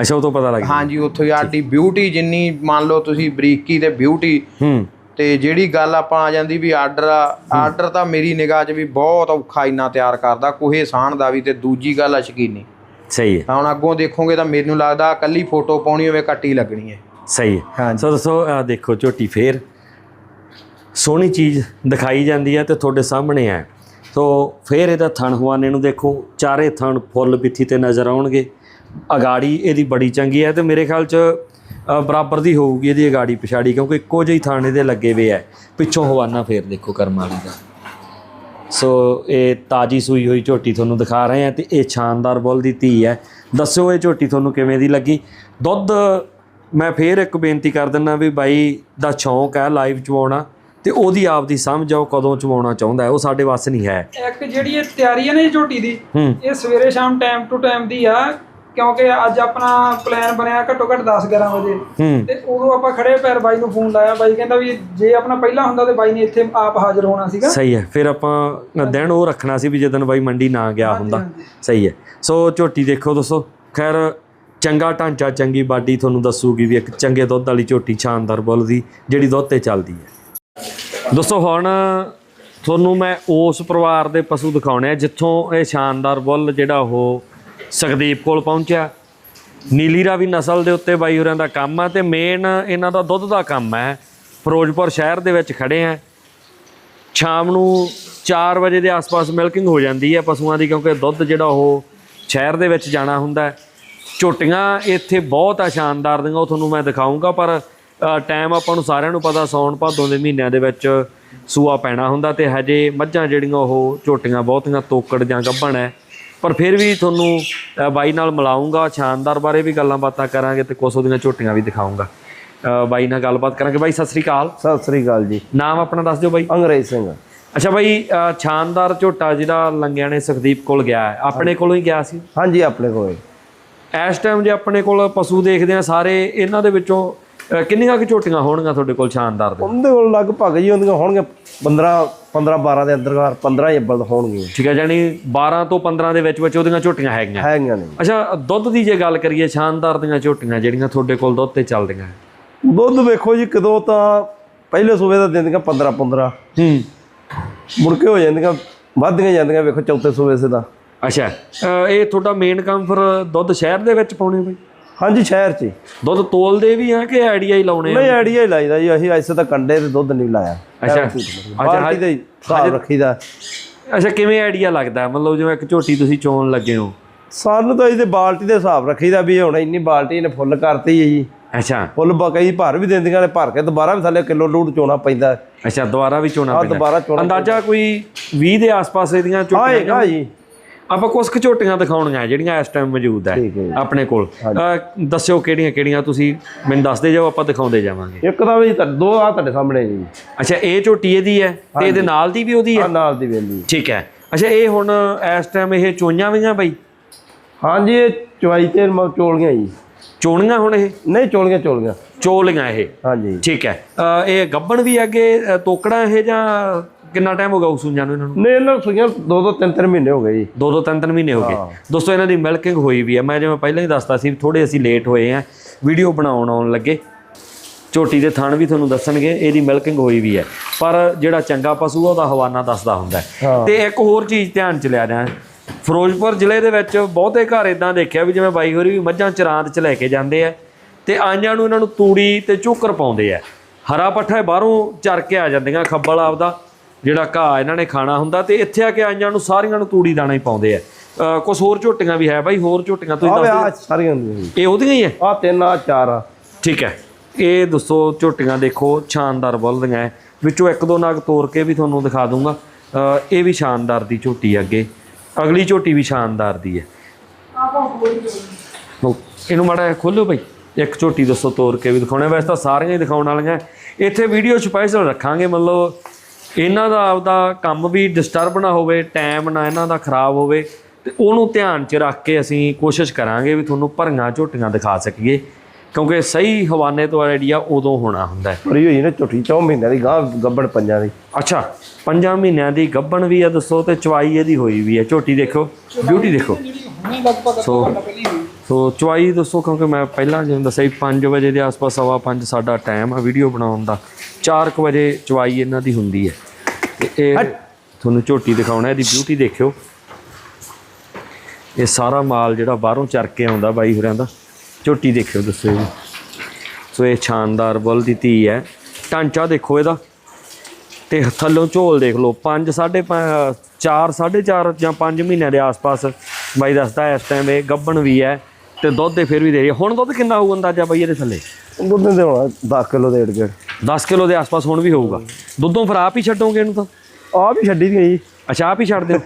ਅੱਛਾ ਉਹ ਤੋਂ ਪਤਾ ਲੱਗ ਗਿਆ ਹਾਂਜੀ ਉੱਥੋਂ ਯਾਰ ਦੀ ਬਿਊਟੀ ਜਿੰਨੀ ਮੰਨ ਲਓ ਤੁਸੀਂ ਬਰੀਕੀ ਤੇ ਬਿਊਟੀ ਹੂੰ। ਤੇ ਜਿਹੜੀ ਗੱਲ ਆਪਾਂ ਆ ਜਾਂਦੀ ਵੀ ਆਰਡਰ ਆਰਡਰ ਤਾਂ ਮੇਰੀ ਨਿਗਾਹ 'ਚ ਵੀ ਬਹੁਤ ਔਖਾ ਇੰਨਾ ਤਿਆਰ ਕਰਦਾ ਕੋਹੇ ਸਾਣ ਦਾ ਵੀ ਤੇ ਦੂਜੀ ਗੱਲ ਆ ਸ਼ਕੀਨੀ। ਸਹੀ ਹੈ। ਹੁਣ ਅੱਗੋਂ ਦੇਖੋਗੇ ਤਾਂ ਮੈਨੂੰ ਲੱਗਦਾ ਕੱਲੀ ਫੋਟੋ ਪਾਉਣੀ ਹੋਵੇ ਕੱਟੀ ਲੱਗਣੀ ਹੈ। ਸਹੀ ਹੈ। ਹਾਂਜੀ। ਸੋ ਦੱਸੋ ਆਹ ਦੇਖੋ ਝੋਟੀ ਫੇਰ। ਸੋਹਣੀ ਚੀਜ਼ ਦਿਖਾਈ ਜਾਂਦੀ ਹੈ ਤੇ ਤੁਹਾਡੇ ਸਾਹਮਣੇ ਹੈ। ਸੋ ਫੇਰ ਇਹਦਾ ਥਣ ਹਵਾਨੇ ਨੂੰ ਦੇਖੋ ਚਾਰੇ ਥਣ ਫੁੱਲ ਪਿੱਥੀ ਤੇ ਨਜ਼ਰ ਆਉਣਗੇ। ਅਗਾੜੀ ਇਹਦੀ ਬੜੀ ਚੰਗੀ ਹੈ ਤੇ ਮੇਰੇ ਖਿਆਲ ਚ ਬਰਾਬਰ ਦੀ ਹੋਊਗੀ ਇਹਦੀ ਅਗਾੜੀ ਪਿਛਾੜੀ ਕਿਉਂਕਿ ਇੱਕੋ ਜਿਹੀ ਥਣ ਇਹਦੇ ਲੱਗੇ ਵੇ ਹੈ ਪਿੱਛੋਂ ਹਵਾਨਾ ਫੇਰ ਦੇਖੋ ਕਰਮ ਵਾਲੀ ਦਾ। ਸੋ ਇਹ ਤਾਜੀ ਸੂਈ ਹੋਈ ਝੋਟੀ ਤੁਹਾਨੂੰ ਦਿਖਾ ਰਹੇ ਆ ਤੇ ਇਹ ਸ਼ਾਨਦਾਰ ਬੁੱਲ ਦੀ ਧੀ ਹੈ ਦੱਸਿਓ ਇਹ ਝੋਟੀ ਤੁਹਾਨੂੰ ਕਿਵੇਂ ਦੀ ਲੱਗੀ? ਦੁੱਧ ਮੈਂ ਫੇਰ ਇੱਕ ਬੇਨਤੀ ਕਰ ਦਿੰਦਾ ਵੀ ਬਾਈ ਦਾ ਸ਼ੌਂਕ ਹੈ ਲਾਈਵ ਚਵਾਉਣਾ ਤੇ ਉਹਦੀ ਆਪ ਦੀ ਸਮਝ ਆਓ ਕਦੋਂ ਚਵਾਉਣਾ ਚਾਹੁੰਦਾ ਹੈ ਉਹ ਸਾਡੇ ਵੱਸ ਨਹੀਂ ਹੈ। ਇੱਕ ਜਿਹੜੀ ਇਹ ਤਿਆਰੀ ਹੈ ਨਾ ਇਹ ਝੋਟੀ ਦੀ ਇਹ ਸਵੇਰੇ ਸ਼ਾਮ ਟਾਈਮ ਟੂ ਟਾਈਮ ਦੀ ਆ ਕਿਉਂਕਿ ਅੱਜ ਆਪਣਾ ਪਲਾਨ ਬਣਿਆ ਘੱਟੋ ਘੱਟ 10 11 ਵਜੇ। ਹੂੰ। ਤੇ ਉਦੋਂ ਆਪਾਂ ਖੜੇ ਪੈਰ ਬਾਈ ਨੂੰ ਫੋਨ ਲਾਇਆ ਬਾਈ ਕਹਿੰਦਾ ਵੀ ਜੇ ਆਪਣਾ ਪਹਿਲਾਂ ਹੁੰਦਾ ਤੇ ਬਾਈ ਨੇ ਇੱਥੇ ਆਪ ਹਾਜ਼ਰ ਹੋਣਾ ਸੀਗਾ। ਸਹੀ ਹੈ ਫਿਰ ਆਪਾਂ ਦਿਨ ਉਹ ਰੱਖਣਾ ਸੀ ਵੀ ਜਦੋਂ ਬਾਈ ਮੰਡੀ ਨਾ ਗਿਆ ਹੁੰਦਾ। ਸਹੀ ਹੈ। ਸੋ ਝੋਟੀ ਦੇਖੋ ਦੋਸਤੋ ਖੈਰ ਚੰਗਾ ਢਾਂਚਾ ਚੰਗੀ ਬਾਡੀ ਤੁਹਾਨੂੰ ਦੱਸੂਗੀ ਵੀ ਇੱਕ ਚੰਗੇ ਦੁੱਧ ਵਾਲੀ ਝੋਟੀ ਸ਼ਾਨਦਾਰ ਬੁੱਲ ਦੀ ਜਿਹੜੀ ਦੁੱਧ ਤੇ ਚੱਲਦੀ ਹੈ। ਦੋਸਤੋ ਹੁਣ ਤੁਹਾਨੂੰ ਮੈਂ ਉਸ ਪਰਿਵਾਰ ਦੇ ਪਸ਼ੂ ਦਿਖਾਉਣੇ ਆ ਜਿੱਥੋਂ ਇਹ ਸ਼ਾਨਦਾਰ ਬੁੱਲ ਜਿਹੜਾ ਉਹ ਸੁਖਦੀਪ ਕੋਲ ਪਹੁੰਚਿਆ। ਨੀਲੀ ਰਾਵੀ ਨਸਲ ਦੇ ਉੱਤੇ ਬਾਈ ਹੋਰਾਂ ਦਾ ਕੰਮ ਆ ਤੇ ਮੇਨ ਇਹਨਾਂ ਦਾ ਦੁੱਧ ਦਾ ਕੰਮ ਹੈ ਫਿਰੋਜ਼ਪੁਰ ਸ਼ਹਿਰ ਦੇ ਵਿੱਚ ਖੜੇ ਆ। ਸ਼ਾਮ ਨੂੰ 4 ਵਜੇ ਦੇ ਆਸ-ਪਾਸ ਮਿਲਕਿੰਗ ਹੋ ਜਾਂਦੀ ਹੈ ਪਸ਼ੂਆਂ ਦੀ ਕਿਉਂਕਿ ਦੁੱਧ ਜਿਹੜਾ ਉਹ ਸ਼ਹਿਰ ਦੇ ਵਿੱਚ ਜਾਣਾ ਹੁੰਦਾ ਝੋਟੀਆਂ ਇੱਥੇ ਬਹੁਤ ਆ, ਸ਼ਾਨਦਾਰ ਦੀਆਂ, ਉਹ ਤੁਹਾਨੂੰ ਮੈਂ ਦਿਖਾਉਂਗਾ ਪਰ ਟਾਈਮ ਆਪਾਂ ਨੂੰ ਸਾਰਿਆਂ ਨੂੰ ਪਤਾ ਸੌਣ ਭਾਦੋਂ ਦੇ ਮਹੀਨਿਆਂ ਦੇ ਵਿੱਚ ਸੂਆ ਪੈਣਾ ਹੁੰਦਾ ਤੇ ਹਜੇ ਮੱਝਾਂ ਜਿਹੜੀਆਂ ਉਹ ਝੋਟੀਆਂ ਬਹੁਤੀਆਂ ਤੋਕੜ ਜਾਂ ਗੱਭਣ ਹੈ। ਪਰ ਫਿਰ ਵੀ ਤੁਹਾਨੂੰ ਬਾਈ ਨਾਲ ਮਿਲਾਉਂਗਾ ਸ਼ਾਨਦਾਰ ਬਾਰੇ ਵੀ ਗੱਲਾਂ ਬਾਤਾਂ ਕਰਾਂਗੇ ਤੇ ਕੁਛ ਉਹਦੀਆਂ ਝੋਟੀਆਂ ਵੀ ਦਿਖਾਉਂਗਾ। ਬਾਈ ਨਾਲ ਗੱਲਬਾਤ ਕਰਾਂਗੇ। ਬਾਈ ਸਤਿ ਸ੍ਰੀ ਅਕਾਲ। ਸਤਿ ਸ੍ਰੀ ਅਕਾਲ ਜੀ। ਨਾਮ ਆਪਣਾ ਦੱਸ ਦਿਓ ਬਾਈ। ਅੰਗਰੇਜ਼ ਸਿੰਘ। ਅੱਛਾ ਬਾਈ ਸ਼ਾਨਦਾਰ ਝੋਟਾ ਜਿਹੜਾ ਲੰਗਿਆਂ ਨੇ ਸੁਖਦੀਪ ਕੋਲ ਗਿਆ ਹੈ। ਆਪਣੇ ਕੋਲੋਂ ਹੀ ਗਿਆ ਸੀ? ਹਾਂਜੀ ਆਪਣੇ ਕੋਲ। ਇਸ ਟਾਈਮ ਜੇ ਆਪਣੇ ਕੋਲ ਪਸ਼ੂ ਦੇਖਦੇ ਆ ਸਾਰੇ ਇਹਨਾਂ ਦੇ ਵਿੱਚੋਂ ਕਿੰਨੀਆਂ ਕੁ ਝੋਟੀਆਂ ਹੋਣਗੀਆਂ ਤੁਹਾਡੇ ਕੋਲ ਸ਼ਾਨਦਾਰ ਦੇ? ਉਹਦੇ ਕੋਲ ਲਗਭਗ ਜੀ ਹੁੰਦੀਆਂ ਹੋਣਗੀਆਂ 15 15 12 ਦੇ ਅੰਦਰ ਘਰ 15 ਹੀ ਅੱਬਲ ਹੋਣਗੀਆਂ। ਠੀਕ ਹੈ ਜਾਨੀ 12 ਤੋਂ 15 ਦੇ ਵਿੱਚ ਵਿੱਚ ਉਹਦੀਆਂ ਝੋਟੀਆਂ ਹੈਗੀਆਂ। ਹੈਗੀਆਂ ਨੇ। ਅੱਛਾ ਦੁੱਧ ਦੀ ਜੇ ਗੱਲ ਕਰੀਏ ਸ਼ਾਨਦਾਰ ਦੀਆਂ ਝੋਟੀਆਂ ਜਿਹੜੀਆਂ ਤੁਹਾਡੇ ਕੋਲ ਦੁੱਧ ਤੇ ਚੱਲਦੀਆਂ। ਦੁੱਧ ਵੇਖੋ ਜੀ ਕਦੋਂ ਤਾਂ ਪਹਿਲੇ ਸੂਬੇ ਦਾ ਦਿੰਦੀਆਂ 15 15 ਹੂੰ। ਮੁੜ ਕੇ ਹੋ ਜਾਂਦੀਆਂ ਵੱਧਦੀਆਂ ਜਾਂਦੀਆਂ ਵੇਖੋ ਚੌਥੇ ਸੂਬੇ ਸੇ ਦਾ ਅੱਛਾ ਇਹ ਤੁਹਾਡਾ ਮੇਨ ਕੰਮ ਫਿਰ ਦੁੱਧ ਸ਼ਹਿਰ ਦੇ ਵਿੱਚ ਪਾਉਣੇ ਬਈ? ਹਾਂਜੀ ਸ਼ਹਿਰ 'ਚ ਹੀ। ਦੁੱਧ ਤੋਲਦੇ ਵੀ ਆ ਕਿ ਆਈਡੀਆ ਹੀ ਲਾਉਣੇ ਆ? ਨਹੀਂ ਆਈਡੀਆ ਹੀ ਲਾਈਦਾ ਜੀ। ਅਸੀਂ ਐਸੇ ਤਾਂ ਕੰਡੇ ਤੇ ਦੁੱਧ ਨਹੀਂ ਲਾਇਆ। ਅੱਛਾ। ਬਾਲਟੀ ਦੇ ਹਿਸਾਬ ਰੱਖੀਦਾ। ਅੱਛਾ ਕਿਵੇਂ ਆਈਡੀਆ ਲੱਗਦਾ? ਮਤਲਬ ਜਿਵੇਂ ਇੱਕ ਝੋਟੀ ਤੁਸੀਂ ਚੋਣ ਲੱਗੇ ਹੋ। ਸਾਨੂੰ ਤਾਂ ਇਹਦੇ ਬਾਲਟੀ ਦੇ ਹਿਸਾਬ ਰੱਖੀਦਾ ਵੀ ਹੁਣ ਇੰਨੀ ਬਾਲਟੀ ਇਹਨੇ ਫੁੱਲ ਕਰਤੀ ਹੈ ਜੀ। ਅੱਛਾ। ਫੁੱਲ ਬ- ਕਈ ਭਰ ਵੀ ਦਿੰਦੀਆਂ ਨੇ ਭਰ ਕੇ ਦੁਬਾਰਾ ਵੀ ਥੱਲੇ ਕਿਲੋ ਡੂਢ ਚੋਣਾ ਪੈਂਦਾ। ਅੱਛਾ ਦੁਬਾਰਾ ਵੀ ਚੋਣਾ ਦੁਬਾਰਾ ਚੋਣਾ ਅੰਦਾਜ਼ਾ ਕੋਈ 20 ਦੇ ਆਸ-ਪਾਸ ਇਹਦੀਆਂ ਝੋਟੀਆਂ ਹੈਗਾ ਜੀ। ਆਪਾਂ ਕੁਝ ਝੋਟੀਆਂ ਦਿਖਾਉਣੀਆਂ ਜਿਹੜੀਆਂ ਇਸ ਟਾਈਮ ਮੌਜੂਦ ਹੈ। ਆਪਣੇ ਕੋਲ। ਦੱਸਿਓ ਕਿਹੜੀਆਂ ਕਿਹੜੀਆਂ ਤੁਸੀਂ ਮੈਨੂੰ ਦੱਸਦੇ ਜਾਓ ਆਪਾਂ ਦਿਖਾਉਂਦੇ ਜਾਵਾਂਗੇ। ਇੱਕ ਤਾਂ ਵੀ ਦੋ ਆ ਤੁਹਾਡੇ ਸਾਹਮਣੇ ਜੀ। ਅੱਛਾ ਇਹ ਝੋਟੀ ਇਹਦੀ ਹੈ ਤੇ ਇਹਦੇ ਨਾਲ ਦੀ ਵੀ ਉਹਦੀ ਹੈ? ਨਾਲ ਦੀ ਵੇਲੀ ਠੀਕ ਹੈ। ਅੱਛਾ ਇਹ ਹੁਣ ਇਸ ਟਾਈਮ ਇਹ ਚੋਈਆਂ ਵੀਆਂ ਬਾਈ? ਹਾਂਜੀ ਇਹ ਚਵਾਈ ਤੇ ਚੋਲੀਆਂ ਜੀ। ਚੋਣੀਆਂ ਹੁਣ ਇਹ? ਨਹੀਂ ਚੋਲੀਆਂ ਚੋਲੀਆਂ। ਚੋਲੀਆਂ ਇਹ। ਹਾਂਜੀ। ਠੀਕ ਹੈ। ਇਹ ਗੱਬਣ ਵੀ ਅੱਗੇ ਤੋਕੜਾ ਇਹ ਜਾਂ ਕਿੰਨਾ ਟਾਈਮ ਹੋ ਗਿਆ ਉਸ ਨੂੰ ਇਹਨਾਂ ਨੂੰ? ਨੇ ਇਹਨਾਂ ਸੂਈਆਂ ਦੋ ਦੋ ਤਿੰਨ ਤਿੰਨ ਮਹੀਨੇ ਹੋ ਗਏ ਜੀ। ਦੋ ਦੋ ਤਿੰਨ ਤਿੰਨ ਮਹੀਨੇ ਹੋ ਗਏ। ਦੋਸਤੋ ਇਹਨਾਂ ਦੀ ਮਿਲਕਿੰਗ ਹੋਈ ਵੀ ਹੈ ਮੈਂ ਜਿਵੇਂ ਪਹਿਲਾਂ ਹੀ ਦੱਸਦਾ ਸੀ ਥੋੜੇ ਅਸੀਂ ਲੇਟ ਹੋਏ ਆ। ਵੀਡੀਓ ਬਣਾਉਣ ਆਉਣ ਲੱਗੇ। ਝੋਟੀ ਦੇ ਥਣ ਵੀ ਤੁਹਾਨੂੰ ਦੱਸਣਗੇ ਇਹਦੀ ਮਿਲਕਿੰਗ ਹੋਈ ਵੀ ਹੈ ਪਰ ਜਿਹੜਾ ਚੰਗਾ ਪਸ਼ੂ ਆ ਉਹਦਾ ਹਵਾਨਾ ਦੱਸਦਾ ਹੁੰਦਾ। ਤੇ ਇੱਕ ਹੋਰ ਚੀਜ਼ ਧਿਆਨ ਚ ਲਿਆ ਜਾ ਫਿਰੋਜ਼ਪੁਰ ਜ਼ਿਲ੍ਹੇ ਦੇ ਵਿੱਚ ਬਹੁਤੇ ਘਰ ਇਦਾਂ ਦੇਖਿਆ ਵੀ ਜਿਵੇਂ ਬਾਈ ਹੋਰੀ ਵੀ ਮੱਝਾਂ ਚਰਾਂਦ ਚ ਲੈ ਕੇ ਜਾਂਦੇ ਆ। ਤੇ ਆਈਆਂ ਨੂੰ ਇਹਨਾਂ ਨੂੰ ਤੂੜੀ ਤੇ ਝੋਕਰ ਪਾਉਂਦੇ ਆ। ਹਰਾ ਪੱਠਾ ਬਾਹਰੋਂ ਚਰ ਕੇ ਆ ਜਾਂਦੀਆਂ ਖੱਬਲ ਆਪਦਾ। ਜਿਹੜਾ ਘਾਹ ਇਹਨਾਂ ਨੇ ਖਾਣਾ ਹੁੰਦਾ ਤੇ ਇੱਥੇ ਆ ਕੇ ਆਈਆਂ ਨੂੰ ਸਾਰੀਆਂ ਨੂੰ ਤੂੜੀ ਦਾਣਾ ਹੀ ਪਾਉਂਦੇ ਆ। ਕੁਛ ਹੋਰ ਝੋਟੀਆਂ ਵੀ ਹੈ ਬਾਈ ਹੋਰ ਝੋਟੀਆਂ ਤੁਸੀਂ ਆ ਦੱਸ ਆ ਸਾਰੀਆਂ। ਇਹ ਉਹਦੀਆਂ ਹੀ ਹੈ ਆ ਤਿੰਨ ਆ ਚਾਰ ਆ। ਠੀਕ ਹੈ। ਇਹ ਦੱਸੋ ਝੋਟੀਆਂ ਦੇਖੋ ਸ਼ਾਨਦਾਰ ਬੁੱਲਦੀਆਂ ਵਿੱਚੋਂ ਇੱਕ ਦੋ ਨਾਗ ਤੋੜ ਕੇ ਵੀ ਤੁਹਾਨੂੰ ਦਿਖਾ ਦੂੰਗਾ। ਇਹ ਵੀ ਸ਼ਾਨਦਾਰ ਦੀ ਝੋਟੀ ਅੱਗੇ। ਅਗਲੀ ਝੋਟੀ ਵੀ ਸ਼ਾਨਦਾਰ ਦੀ ਹੈ। ਇਹਨੂੰ ਮਾੜਾ ਖੋਲੋ ਭਾਈ ਇੱਕ ਝੋਟੀ ਦੱਸੋ ਤੋੜ ਕੇ ਵੀ ਦਿਖਾਉਣਾ ਵੈਸੇ ਤਾਂ ਸਾਰੀਆਂ ਹੀ ਦਿਖਾਉਣ ਵਾਲੀਆਂ ਇੱਥੇ ਵੀਡੀਓ ਸਪੈਸ਼ਲ ਰੱਖਾਂਗੇ ਮਤਲਬ ਇਹਨਾਂ ਦਾ ਆਪਦਾ ਕੰਮ ਵੀ ਡਿਸਟਰਬ ਨਾ ਹੋਵੇ ਟਾਈਮ ਨਾ ਇਹਨਾਂ ਦਾ ਖਰਾਬ ਹੋਵੇ ਤੇ ਉਹਨੂੰ ਧਿਆਨ 'ਚ ਰੱਖ ਕੇ ਅਸੀਂ ਕੋਸ਼ਿਸ਼ ਕਰਾਂਗੇ ਵੀ ਤੁਹਾਨੂੰ ਭਰੀਆਂ ਝੋਟੀਆਂ ਦਿਖਾ ਸਕੀਏ ਕਿਉਂਕਿ ਸਹੀ ਹਵਾਨੇ ਤੋਂ ਆਈਡੀਆ ਉਦੋਂ ਹੋਣਾ ਹੁੰਦਾ ਹੈ। ਭਰੀ ਹੋਈ ਨੇ ਝੁੱਠੀ ਚੌ ਮਹੀਨਿਆਂ ਦੀ ਗਾਂ ਗੱਬੜ ਪੰਜਾਂ ਦੀ। ਅੱਛਾ ਪੰਜਾਂ ਮਹੀਨਿਆਂ ਦੀ ਗੱਭਣ ਵੀ ਆ ਦੱਸੋ ਤੇ ਚਵਾਈ ਇਹਦੀ ਹੋਈ ਵੀ ਹੈ ਝੋਟੀ ਦੇਖੋ ਬਿਊਟੀ ਦੇਖੋ। ਸੋ ਸੋ ਚਵਾਈ ਦੱਸੋ ਕਿਉਂਕਿ ਮੈਂ ਪਹਿਲਾਂ ਜਿਵੇਂ ਦੱਸਿਆ ਸੀ 5 ਵਜੇ ਦੇ ਆਸ-ਪਾਸ ਸਵਾ 5 ਸਾਡਾ ਟਾਈਮ ਆ ਵੀਡੀਓ ਬਣਾਉਣ ਦਾ। 4 ਵਜੇ ਚਵਾਈ ਇਹਨਾਂ ਦੀ ਹੁੰਦੀ ਹੈ। ਤੇ ਇਹ ਤੁਹਾਨੂੰ ਝੋਟੀ ਦਿਖਾਉਣਾ ਇਹਦੀ ਬਿਊਟੀ ਦੇਖਿਓ। ਇਹ ਸਾਰਾ ਮਾਲ ਜਿਹੜਾ ਬਾਹਰੋਂ ਚਰ ਕੇ ਆਉਂਦਾ ਬਾਈ ਹੋਰਾਂ ਦਾ ਝੋਟੀ ਦੇਖਿਓ ਦੱਸੋ ਜੀ। ਸੋ ਇਹ ਸ਼ਾਨਦਾਰ ਬੁੱਲ ਦੀ ਧੀ ਹੈ। ਢਾਂਚਾ ਦੇਖੋ ਇਹਦਾ। ਤੇ ਥੱਲੋਂ ਝੋਲ ਦੇਖ ਲਓ 5 4.5 4 4.5 ਜਾਂ 5 ਮਹੀਨਿਆਂ ਦੇ ਆਸ-ਪਾਸ ਬਾਈ ਦੱਸਦਾ ਇਸ ਟਾਈਮ ਇਹ ਗੱਬਣ ਵੀ ਹੈ। ਤੇ ਦੁੱਧ ਦੇ ਫਿਰ ਵੀ ਦੇ ਰਹੀ ਹੈ। ਹੁਣ ਦੁੱਧ ਕਿੰਨਾ ਹੋਊ ਅੰਦਾਜ਼ਾ ਬਾਈ ਇਹਦੇ ਥੱਲੇ? ਦੁੱਧ ਦੇ ਹੋਣਾ 10 ਕਿਲੋ ਦੇ ਏੜ 10 ਕਿਲੋ ਦੇ ਆਸ-ਪਾਸ ਹੁਣ ਵੀ ਹੋਊਗਾ। ਦੁੱਧੋਂ ਫਿਰ ਆਪ ਹੀ ਛੱਡੋਗੇ ਇਹਨੂੰ ਤਾਂ? ਆ ਵੀ ਛੱਡੀ ਦੀ ਜੀ। ਅੱਛਾ ਆਪ ਹੀ ਛੱਡ ਦਿਓ।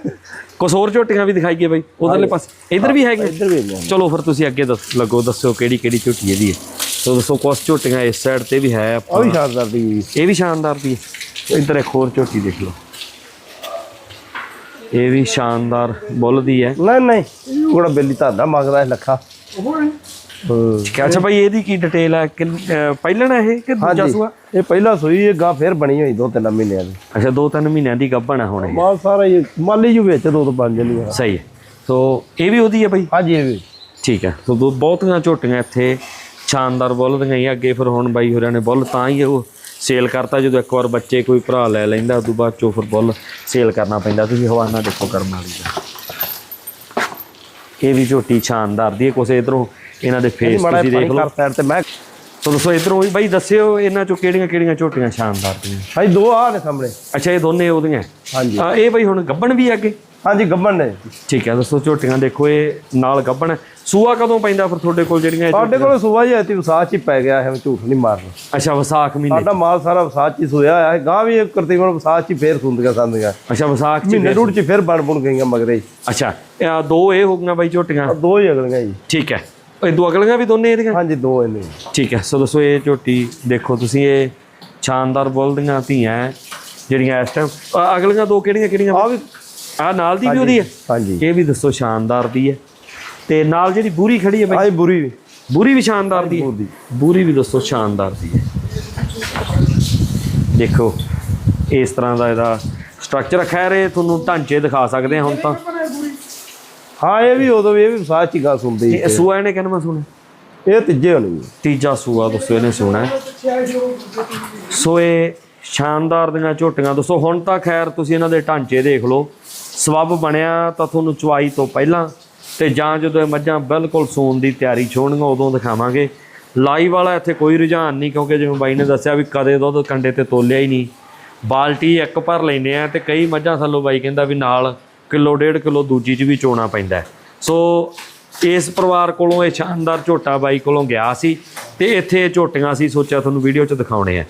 ਕੁਛ ਹੋਰ ਝੋਟੀਆਂ ਵੀ ਦਿਖਾਈਏ ਬਾਈ ਉਧਰਲੇ ਪਾਸੇ। ਇਧਰ ਵੀ ਹੈਗੇ ਇੱਧਰ ਵੀ ਨੇ ਚਲੋ ਫਿਰ ਤੁਸੀਂ ਅੱਗੇ ਦੱਸ ਲੱਗੋ ਦੱਸਿਓ ਕਿਹੜੀ ਕਿਹੜੀ ਝੋਟੀ ਇਹਦੀ ਹੈ। ਸੋ ਦੱਸੋ ਕੁਛ ਝੋਟੀਆਂ ਇਸ ਸਾਈਡ ਤੇ ਵੀ ਹੈ ਆ ਵੀ ਸ਼ਾਨਦਾਰ ਦੀ ਜੀ। ਇਹ ਵੀ ਸ਼ਾਨਦਾਰ ਦੀ ਹੈ। ਇੱਧਰ ਇੱਕ ਹੋਰ ਝੋਟੀ ਦੇਖ ਲਓ। ਇਹ ਵੀ ਸ਼ਾਨਦਾਰ ਬੁੱਲ ਦੀ ਹੈ। ਨਹੀਂ ਨਹੀਂ। ਕੋੜਾ ਬੇਲੀ ਧਾਦਾ ਮੰਗਦਾ ਹੈ ਲੱਖਾ। ਹਾਂ। ਕਿ ਅੱਛਾ ਭਾਈ ਇਹਦੀ ਕੀ ਡਿਟੇਲ ਹੈ ਕਿ ਪਹਿਲਣ ਹੈ ਇਹ ਕਿ ਦੂਜਾ ਸੂਆ? ਇਹ ਪਹਿਲਾ ਸੂਈ ਇਹ ਗਾਂ ਫੇਰ ਬਣੀ ਹੋਈ ਦੋ ਤਿੰਨ ਮਹੀਨਿਆਂ ਦੀ। ਅੱਛਾ ਦੋ ਤਿੰਨ ਮਹੀਨਿਆਂ ਦੀ ਗੱਭਣ ਹੈ ਹੁਣ ਇਹ। ਮਾਲ ਸਾਰਾ ਹੀ ਮਾਲੀ ਜੂ ਵਿੱਚ ਦੋ ਤੋਂ ਪੰਜ ਜਣੀਆਂ। ਸਹੀ ਹੈ। ਸੋ ਇਹ ਵੀ ਉਹਦੀ ਹੈ ਭਾਈ? ਹਾਂਜੀ ਇਹ ਵੀ। ਠੀਕ ਹੈ। ਸੋ ਦੋ ਬਹੁਤੀਆਂ ਝੋਟੀਆਂ ਇੱਥੇ। ਸ਼ਾਨਦਾਰ ਬੁੱਲ ਦੀਆਂ ਹੀ ਆ। ਅੱਗੇ ਫਿਰ ਹੁਣ ਬਾਈ ਹੋਰਾਂ ਨੇ ਬੁੱਲ ਤਾਂ ਹੀ ਉਹ ਸੇਲ ਕਰਤਾ। ਜਦੋਂ ਇੱਕ ਵਾਰ ਬੱਚੇ ਕੋਈ ਭਰਾ ਲੈ ਲੈਂਦਾ ਉਦੋਂ ਬਾਅਦ ਚੋਂ ਫਿਰ ਬੁੱਲ ਸੇਲ ਕਰਨਾ ਪੈਂਦਾ। ਤੁਸੀਂ ਹਵਾਨਾ ਦੇਖੋ ਕਰਨ ਵਾਲੀ ਦਾ। ਇਹ ਵੀ ਝੋਟੀ ਸ਼ਾਨਦਾਰ ਦੀ ਹੈ ਕੁਛ ਇਧਰੋਂ ਇਹਨਾਂ ਦੇ ਫੇਸ ਤੁਸੀਂ ਦੇਖ ਲਓ। ਸਾਈਡ ਤੇ ਮੈਂ ਸੋ ਦੱਸੋ ਇਧਰੋਂ ਵੀ ਬਾਈ ਦੱਸਿਓ ਇਹਨਾਂ ਚੋਂ ਕਿਹੜੀਆਂ ਕਿਹੜੀਆਂ ਝੋਟੀਆਂ ਸ਼ਾਨਦਾਰ ਦੀਆਂ? ਹਾਂਜੀ ਦੋ ਆ ਨੇ ਸਾਹਮਣੇ। ਅੱਛਾ ਇਹ ਦੋਨੇ ਉਹਦੀਆਂ। ਹਾਂਜੀ। ਇਹ ਬਾਈ ਹੁਣ ਗੱਬਣ ਵੀ ਅੱਗੇ? ਹਾਂਜੀ ਗੱਬਣ ਨੇ। ਠੀਕ ਹੈ ਦੱਸੋ ਝੋਟੀਆਂ ਦੇਖੋ ਇਹ ਨਾਲ ਗੱਬਣ। ਸੂਆ ਕਦੋਂ ਪੈਂਦਾ ਫਿਰ ਤੁਹਾਡੇ ਕੋਲ ਜਿਹੜੀਆਂ ਇਹ ਸਾਡੇ ਕੋਲ ਸੁਬਾ ਹੀ ਆਤੀ ਵਿਸਾਖ ਚ ਹੀ ਪੈ ਗਿਆ ਹੈ ਝੂਠ ਨਹੀਂ ਮਾਰਨਾ। ਅੱਛਾ ਵਿਸਾਖ ਮਹੀਨੇ ਸਾਡਾ ਮਾਲ ਸਾਰਾ ਵਿਸਾਖ ਚ ਹੀ ਸੋਇਆ ਹੈ। ਗਾਂ ਵੀ ਕਰਤੀਵਨ ਵਿਸਾਖ ਚ ਹੀ ਫੇਰ ਸੁੰਦੀਆਂ ਸੰਦੀਆਂ। ਅੱਛਾ ਵਿਸਾਖ ਚ ਮਹੀਨੇ ਡੂੜ ਚ? ਫੇਰ ਬਣ ਬਣ ਗਈਆਂ ਮਗਰੇ। ਅੱਛਾ ਇਹ ਦੋ ਇਹ ਹੋ ਗਈਆਂ ਬਾਈ ਝੋਟੀਆਂ? ਦੋ ਹੀ ਅਗਲੀਆਂ ਜੀ। ਠੀਕ ਹੈ। ਇਹ ਦੋ ਅਗਲੀਆਂ ਵੀ ਦੋਨੇ ਇਹਦੀਆਂ? ਹਾਂਜੀ ਦੋ ਇਹਨੇ। ਠੀਕ ਹੈ ਸੋ ਦੱਸੋ ਇਹ ਝੋਟੀ ਦੇਖੋ ਤੁਸੀਂ ਇਹ ਸ਼ਾਨਦਾਰ ਬੁੱਲ ਦੀਆਂ ਧੀਆਂ ਜਿਹੜੀਆਂ ਇਸ ਟਾਈਮ ਅਗਲੀਆਂ ਦੋ ਕਿਹੜੀਆਂ ਕਿਹੜੀਆਂ ਆ ਵੀ ਆ ਨਾਲ ਦੀ ਵੀ ਉਹਦੀ ਹੈ? ਹਾਂਜੀ। ਇਹ ਵੀ ਦੱਸੋ ਸ਼ਾਨਦਾਰ ਦੀ ਹੈ। ਤੇ ਨਾਲ ਜਿਹੜੀ ਬੂਰੀ ਖੜੀ ਹੈ ਬਾਈ? ਆਈ ਬੁਰੀ ਵੀ। ਬੂਰੀ ਵੀ ਸ਼ਾਨਦਾਰ ਦੀ ਹੈ? ਬੂਰੀ। ਵੀ ਦੱਸੋ ਸ਼ਾਨਦਾਰ ਦੀ ਹੈ। ਦੇਖੋ ਇਸ ਤਰ੍ਹਾਂ ਦਾ ਇਹਦਾ ਸਟਰਕਚਰ ਖੈਰ ਇਹ। ਤੁਹਾਨੂੰ ਢਾਂਚੇ ਦਿਖਾ ਸਕਦੇ ਹਾਂ ਹੁਣ ਤਾਂ। ਹਾਂ ਇਹ ਵੀ ਉਦੋਂ ਵੀ ਇਹ ਵੀ ਵਿਸਾਖ ਚ ਹੀ ਗਾਂ ਸੁਣਦੀ ਇਹ ਸੂਆ ਇਹਨੇ ਕਹਿੰਦਾ ਮੈਂ ਸੁਣਿਆ? ਇਹ ਤੀਜੇ ਜੀ ਤੀਜਾ ਸੂਆ ਦੱਸੋ ਇਹਨੇ ਸੁਣਾ ਹੈ। ਸੋ ਇਹ ਸ਼ਾਨਦਾਰ ਦੀਆਂ ਝੋਟੀਆਂ। ਦੱਸੋ ਹੁਣ ਤਾਂ ਖੈਰ ਤੁਸੀਂ ਇਹਨਾਂ ਦੇ ਢਾਂਚੇ ਦੇਖ ਲਓ। ਸਬੱਬ ਬਣਿਆ ਤਾਂ ਤੁਹਾਨੂੰ ਚਵਾਈ ਤੋਂ ਪਹਿਲਾਂ ਤੇ ਜਾਂ ਜਦੋਂ ਇਹ ਮੱਝਾਂ ਬਿਲਕੁਲ ਸੌਣ ਦੀ ਤਿਆਰੀ ਛੋਣਗੀਆਂ, ਉਦੋਂ ਦਿਖਾਵਾਂਗੇ। ਲਾਈਵ ਵਾਲਾ ਇੱਥੇ ਕੋਈ ਰੁਝਾਨ ਨਹੀਂ, ਕਿਉਂਕਿ ਜਿਵੇਂ ਬਾਈ ਨੇ ਦੱਸਿਆ ਵੀ ਕਦੇ ਦੁੱਧ ਕੰਡੇ ਤੇ ਤੋਲਿਆ ਹੀ ਨਹੀਂ। ਬਾਲਟੀ ਇੱਕ ਭਰ ਲੈਨੇ ਆ ਤੇ ਕਈ ਮੱਝਾਂ ਥੱਲੋਂ ਬਾਈ ਕਹਿੰਦਾ ਵੀ ਨਾਲ ਕਿਲੋ ਡੇਢ ਕਿਲੋ ਦੂਜੀ 'ਚ ਵੀ ਚੋਣਾ ਪੈਂਦਾ ਸੋ ਇਸ ਪਰਿਵਾਰ ਕੋਲੋਂ ਇਹ ਸ਼ਾਨਦਾਰ ਝੋਟਾ ਬਾਈ ਕੋਲੋਂ ਗਿਆ ਸੀ ਤੇ ਇੱਥੇ ਇਹ ਝੋਟੀਆਂ ਸੀ ਸੋਚਿਆ ਤੁਹਾਨੂੰ ਵੀਡੀਓ 'ਚ ਦਿਖਾਉਣੇ ਆ।